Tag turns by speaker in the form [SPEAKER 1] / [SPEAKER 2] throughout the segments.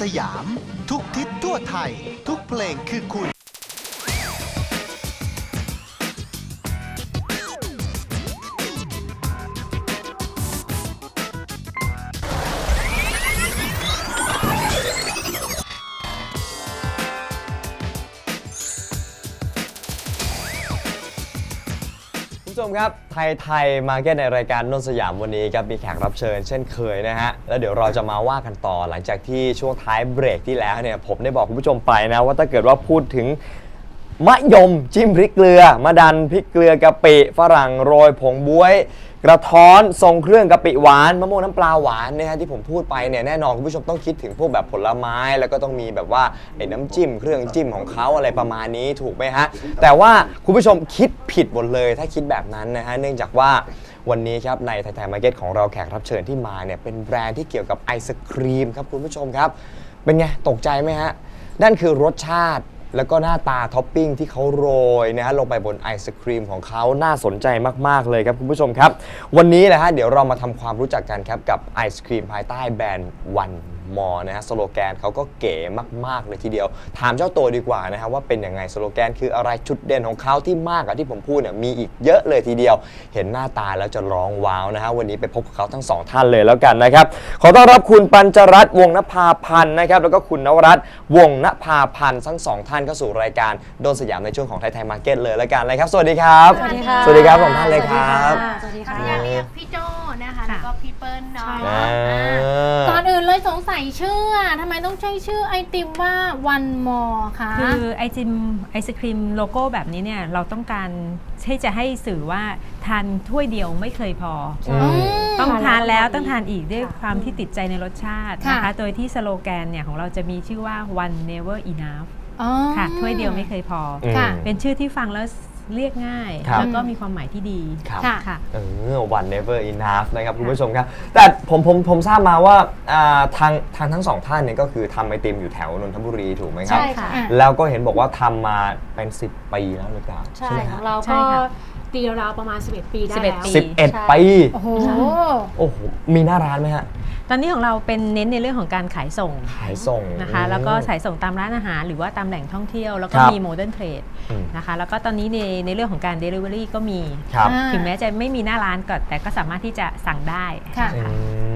[SPEAKER 1] สยาม ทุกทิศทั่วไทย ทุกเพลงคือคุณ
[SPEAKER 2] มครับ ไทยไทยมาเก็ตในรายการนนท์สยามวันนี้ครับมีแขกรับเชิญเช่นเคยนะฮะ แล้วเดี๋ยวเราจะมาว่ากันต่อหลังจากที่ช่วงท้ายเบรกที่แล้วเนี่ยผมได้บอกคุณผู้ชมไปนะว่าถ้าเกิดว่าพูดถึง มะยมจิ้มพริกเกลือมะดันพริกเกลือกะปิฝรั่งโรยผงบวย กระท้อนทรงเครื่องกะปิหวานมะม่วงน้ำปลาหวานนะฮะที่ผมพูดไปเนี่ยแน่นอนคุณผู้ชมต้องคิดถึงพวกแบบผลไม้แล้วก็ต้องมีแบบว่าไอ้น้ำจิ้มเครื่องจิ้มของเขาอะไรประมาณนี้ถูกไหมฮะแต่ว่าคุณผู้ชมคิดผิดหมดเลยถ้าคิดแบบนั้นนะฮะเนื่องจากว่าวันนี้ครับในไทยไทยมาร์เก็ตของเราแขกรับเชิญที่มาเนี่ยเป็นแบรนด์ที่เกี่ยวกับไอศครีมครับคุณผู้ชมครับเป็นไงตกใจไหมฮะนั่นคือรสชาติ แล้วก็หน้าตาท็อปปิ้งที่เขาโรยนะฮะลงไปบนไอศครีมของเขาน่าสนใจมาก ๆ เลยครับคุณผู้ชมครับ วันนี้นะฮะเดี๋ยวเรามาทำความรู้จักกันครับกับไอศครีมภายใต้แบรนด์วัน มอนะฮะสโลแกนเขาก็เก๋มากๆเลยทีเดียว ถามเจ้าตัวดีกว่านะฮะว่าเป็นยังไงสโลแกนคืออะไรจุดเด่นของเขาที่มากกว่าที่ผมพูดเนี่ยมีอีกเยอะเลยทีเดียว เห็นหน้าตาแล้วจะร้องว้าวนะฮะวันนี้ไปพบกับเขาทั้งสองท่านเลยแล้วกันนะครับขอต้อนรับคุณปัญจรัตน์วงศ์นภาพันธ์นะครับแล้วก็คุณนวรัตน์วงศ์นภาพันธ์ทั้งสองท่านเข้าสู่รายการโดนสยามในช่วงของไทยไทยมาร์เก็ตเลยแล้วกันนะครับสวัสดีครับ
[SPEAKER 3] สวัสดีค่ะ
[SPEAKER 2] สวัสดีครับสองท่านเลยครับ
[SPEAKER 3] สวัสดี
[SPEAKER 4] ขอ
[SPEAKER 3] ค่ะ
[SPEAKER 4] อนุญาตเรียกพี่โจนะคะแล้วก็พี่เปิ้ลเนาะ
[SPEAKER 2] อ่า
[SPEAKER 4] ก่อนอื่นเลยสงสัยชื่ออะทำไมต้องใช้ชื่อไอติมว่าวันมอคะ
[SPEAKER 3] คือไอจิมไอศครีมโลโก้แบบนี้เนี่ยเราต้องการที่จะให้สื่อว่าทานถ้วยเดียวไม่เคยพอ
[SPEAKER 2] อืม
[SPEAKER 3] ต้องทานแล้วต้องทานอีกด้วยความที่ติดใจในรสชาตินะ
[SPEAKER 4] ค่ะ
[SPEAKER 3] คะ โดยที่สโลแกนเนี่ยของเราจะมีชื่อว่า one never enough
[SPEAKER 4] อ๋อ
[SPEAKER 3] ค่ะถ้วยเดียวไม่เคยพออ
[SPEAKER 2] ม
[SPEAKER 4] ค่ะ
[SPEAKER 3] เป็นชื่อที่ฟังแล้ว เรียกง่าย
[SPEAKER 2] ครับ
[SPEAKER 3] แล้วก็มีความหมายที่ดี
[SPEAKER 2] ครับ
[SPEAKER 4] ค่ะ
[SPEAKER 3] ค่ะ
[SPEAKER 2] เออ one never enough นะครับคุณผู้ชมครับ แต่ผมผมผมทราบมาว่าอ่าทางทางทั้งสองท่านเนี่ยก็คือทำไอติมอยู่แถวนนทบุรีถูกไหมครับ
[SPEAKER 5] ใช่ค่ะ
[SPEAKER 4] อะ
[SPEAKER 2] แล้วก็เห็นบอกว่าทำมาเป็น 10 ปีแล้วหรือเปล่า
[SPEAKER 5] ใช่
[SPEAKER 2] ไหม
[SPEAKER 5] ข
[SPEAKER 2] ค
[SPEAKER 5] อ
[SPEAKER 2] รับ
[SPEAKER 5] งเรา
[SPEAKER 3] ใช่
[SPEAKER 5] ก็
[SPEAKER 3] ค่ะ
[SPEAKER 5] ตีราวประมาณ 11 ปีได้
[SPEAKER 3] 11
[SPEAKER 5] แล้ว
[SPEAKER 3] ปี
[SPEAKER 2] สิบเอ็ด
[SPEAKER 5] ใช่
[SPEAKER 2] ปี
[SPEAKER 4] โอ้โห
[SPEAKER 2] โอ้โหมีหน้าร้านไหมฮะ
[SPEAKER 3] ตอนนี้ของเราเป็นเน้นในเรื่องของการขายส่ง
[SPEAKER 2] ขายส่ง
[SPEAKER 3] นะคะแล้วก็ขายส่งตามร้านอาหาร หรือว่าตามแหล่งท่องเที่ยว แล้วก็
[SPEAKER 2] ครับ
[SPEAKER 3] มีโมเดิร์นเทรด
[SPEAKER 2] อืม
[SPEAKER 3] นะคะแล้วก็ตอนนี้ในในเรื่องของการ Delivery ก็มี
[SPEAKER 2] ครับ
[SPEAKER 4] อ่า
[SPEAKER 3] ถึงแม้จะไม่มีหน้าร้านก็แต่ก็สามารถที่จะสั่งได้
[SPEAKER 4] ค่ะ
[SPEAKER 2] อื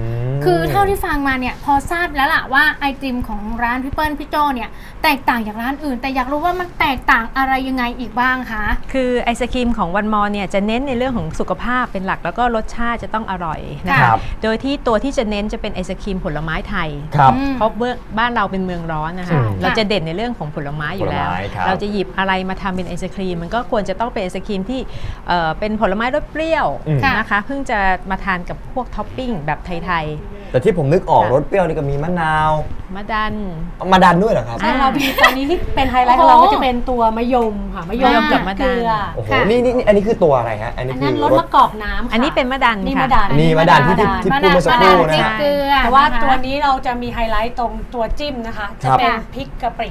[SPEAKER 2] ม
[SPEAKER 4] คือเท่าที่ฟังมาเนี่ยพอทราบแล้วล่ะว่าไอติมของร้านพี่เปิ้ลพี่โจเนี่ยแตกต่างจากร้านอื่น แต่อยากรู้ว่ามันแตกต่างอะไรยังไงอีกบ้างคะ
[SPEAKER 3] คือไอศครีมของวันมอเนี่ยจะเน้นในเรื่องของสุขภาพเป็นหลักแล้วก็รสชาติจะต้องอร่อยนะ
[SPEAKER 2] ครั
[SPEAKER 3] คะ
[SPEAKER 2] บ
[SPEAKER 3] โดยที่ตัวที่จะเน้นจะเป็นไอศครีมผลไม้ไทย
[SPEAKER 2] ครับ
[SPEAKER 4] อืม
[SPEAKER 3] เพราะเบื้องบ้านเราเป็นเมืองร้อนนะคะ
[SPEAKER 2] อืม
[SPEAKER 3] เราจะเด่นในเรื่องของผลไม้อยู่แล้ว
[SPEAKER 2] ผลไม้ครับ
[SPEAKER 3] เราจะหยิบอะไรมาทำเป็นไอศครีม มันก็ควรจะต้องเป็นไอศครีมที่เอ่อเป็นผลไม้รสเปรี้ยว
[SPEAKER 2] อืม
[SPEAKER 3] นะคะเพิ่งจะมาทานกับพวกท็อปปิ้งแบบไทย
[SPEAKER 2] แต่ที่ผมนึกออก
[SPEAKER 3] ค่ะ
[SPEAKER 2] รสเปรี้ยวนี่ก็มีมะนาว
[SPEAKER 3] ๆมาดัน
[SPEAKER 2] มาดันด้วยเหรอครับ
[SPEAKER 5] ใช่เรามีตอนนี้ที่เป็นไฮไลท์ของเราก็จะเป็นตัวมะยมค่ะมะยม
[SPEAKER 4] มะยมกั
[SPEAKER 5] กับบ
[SPEAKER 3] มะ
[SPEAKER 5] เก
[SPEAKER 3] ดัน
[SPEAKER 5] ลือ
[SPEAKER 2] โอ้โห
[SPEAKER 4] ค่ะ
[SPEAKER 2] นี่นี่นี่อันนี้คือตัวอะไรฮะอันนี้
[SPEAKER 5] อัน
[SPEAKER 2] คื
[SPEAKER 5] นั้น
[SPEAKER 2] อ
[SPEAKER 5] รส
[SPEAKER 2] รส
[SPEAKER 5] มะกอกน้ำค่ะ
[SPEAKER 3] อันนี้เป็นมะดัน
[SPEAKER 5] นี่
[SPEAKER 3] ค่ะ
[SPEAKER 5] มะดัน
[SPEAKER 2] นี่มะดันที่ที่ที่พูดเมื่อสักครู่
[SPEAKER 4] มะดันพริก
[SPEAKER 2] นะ
[SPEAKER 4] เกลือ
[SPEAKER 5] แต่ว่า
[SPEAKER 4] นะคะ
[SPEAKER 5] ตัวนี้เราจะมีไฮไลท์ตรงตัวจิ้มนะคะ จะ
[SPEAKER 2] ครับ
[SPEAKER 5] เป็นพริกกะปิ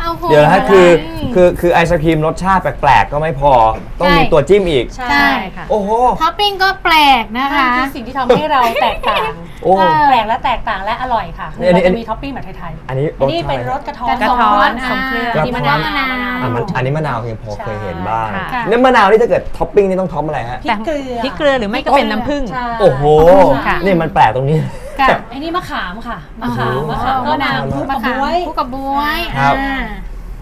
[SPEAKER 4] เอาโห
[SPEAKER 2] เดี๋ยวนะฮะคือ
[SPEAKER 4] ม
[SPEAKER 2] คือคือไอศครีมรสชาติแปลกๆ ก็ไม่พอ ต้องมี
[SPEAKER 4] ใช่
[SPEAKER 2] ตัวจิ้มอีก
[SPEAKER 5] ใช่
[SPEAKER 4] ใช่
[SPEAKER 3] ค่ะ
[SPEAKER 2] โอ้โห
[SPEAKER 4] ท็อปปิ้งก็แปลกนะ
[SPEAKER 5] นั่น
[SPEAKER 4] คะ
[SPEAKER 5] คือสิ่งที่ทำให้เราแตกต่าง
[SPEAKER 2] โอ้
[SPEAKER 4] เออ
[SPEAKER 5] แปลกและแตกต่างและอร่อยค่ะ
[SPEAKER 2] นี่อันนี้
[SPEAKER 5] เราจะมีท็อปปิ้งแบบไทยๆ
[SPEAKER 2] อันนี้
[SPEAKER 5] อันนี้
[SPEAKER 2] รสชาติ
[SPEAKER 5] เป็นรสกระท้อน
[SPEAKER 3] กระท้อน
[SPEAKER 5] ทรงเครื่อง
[SPEAKER 2] กระท้อน
[SPEAKER 5] ที่มะนาว
[SPEAKER 4] มะนาว
[SPEAKER 2] อะมันอันนี้มะนาวยังพอเคยเห็นบ้าง
[SPEAKER 3] ค่ะ
[SPEAKER 4] ค่ะ
[SPEAKER 2] เนี่ยมะนาวนี่ถ้าเกิดท็อปปิ้งนี่ต้องท็อปอะไรฮะ
[SPEAKER 5] พริกเกลือ
[SPEAKER 3] พริกเกลือหรือไม่ก็เป็นน้ำผึ้ง
[SPEAKER 5] ใช่
[SPEAKER 2] โอ้โห
[SPEAKER 3] ค่ะ
[SPEAKER 2] นี่มันแปลกตรงนี้
[SPEAKER 4] ค่ะ
[SPEAKER 5] ไอ้นี่มะขามค่ะมะขาม
[SPEAKER 2] โอ้โห
[SPEAKER 5] มะขามก็นำ
[SPEAKER 2] มะ
[SPEAKER 5] คู่
[SPEAKER 2] ขาม
[SPEAKER 5] กับ
[SPEAKER 4] มะขาม
[SPEAKER 5] บ๊วย
[SPEAKER 4] คู่กับบวย
[SPEAKER 2] ครับ
[SPEAKER 4] อ่า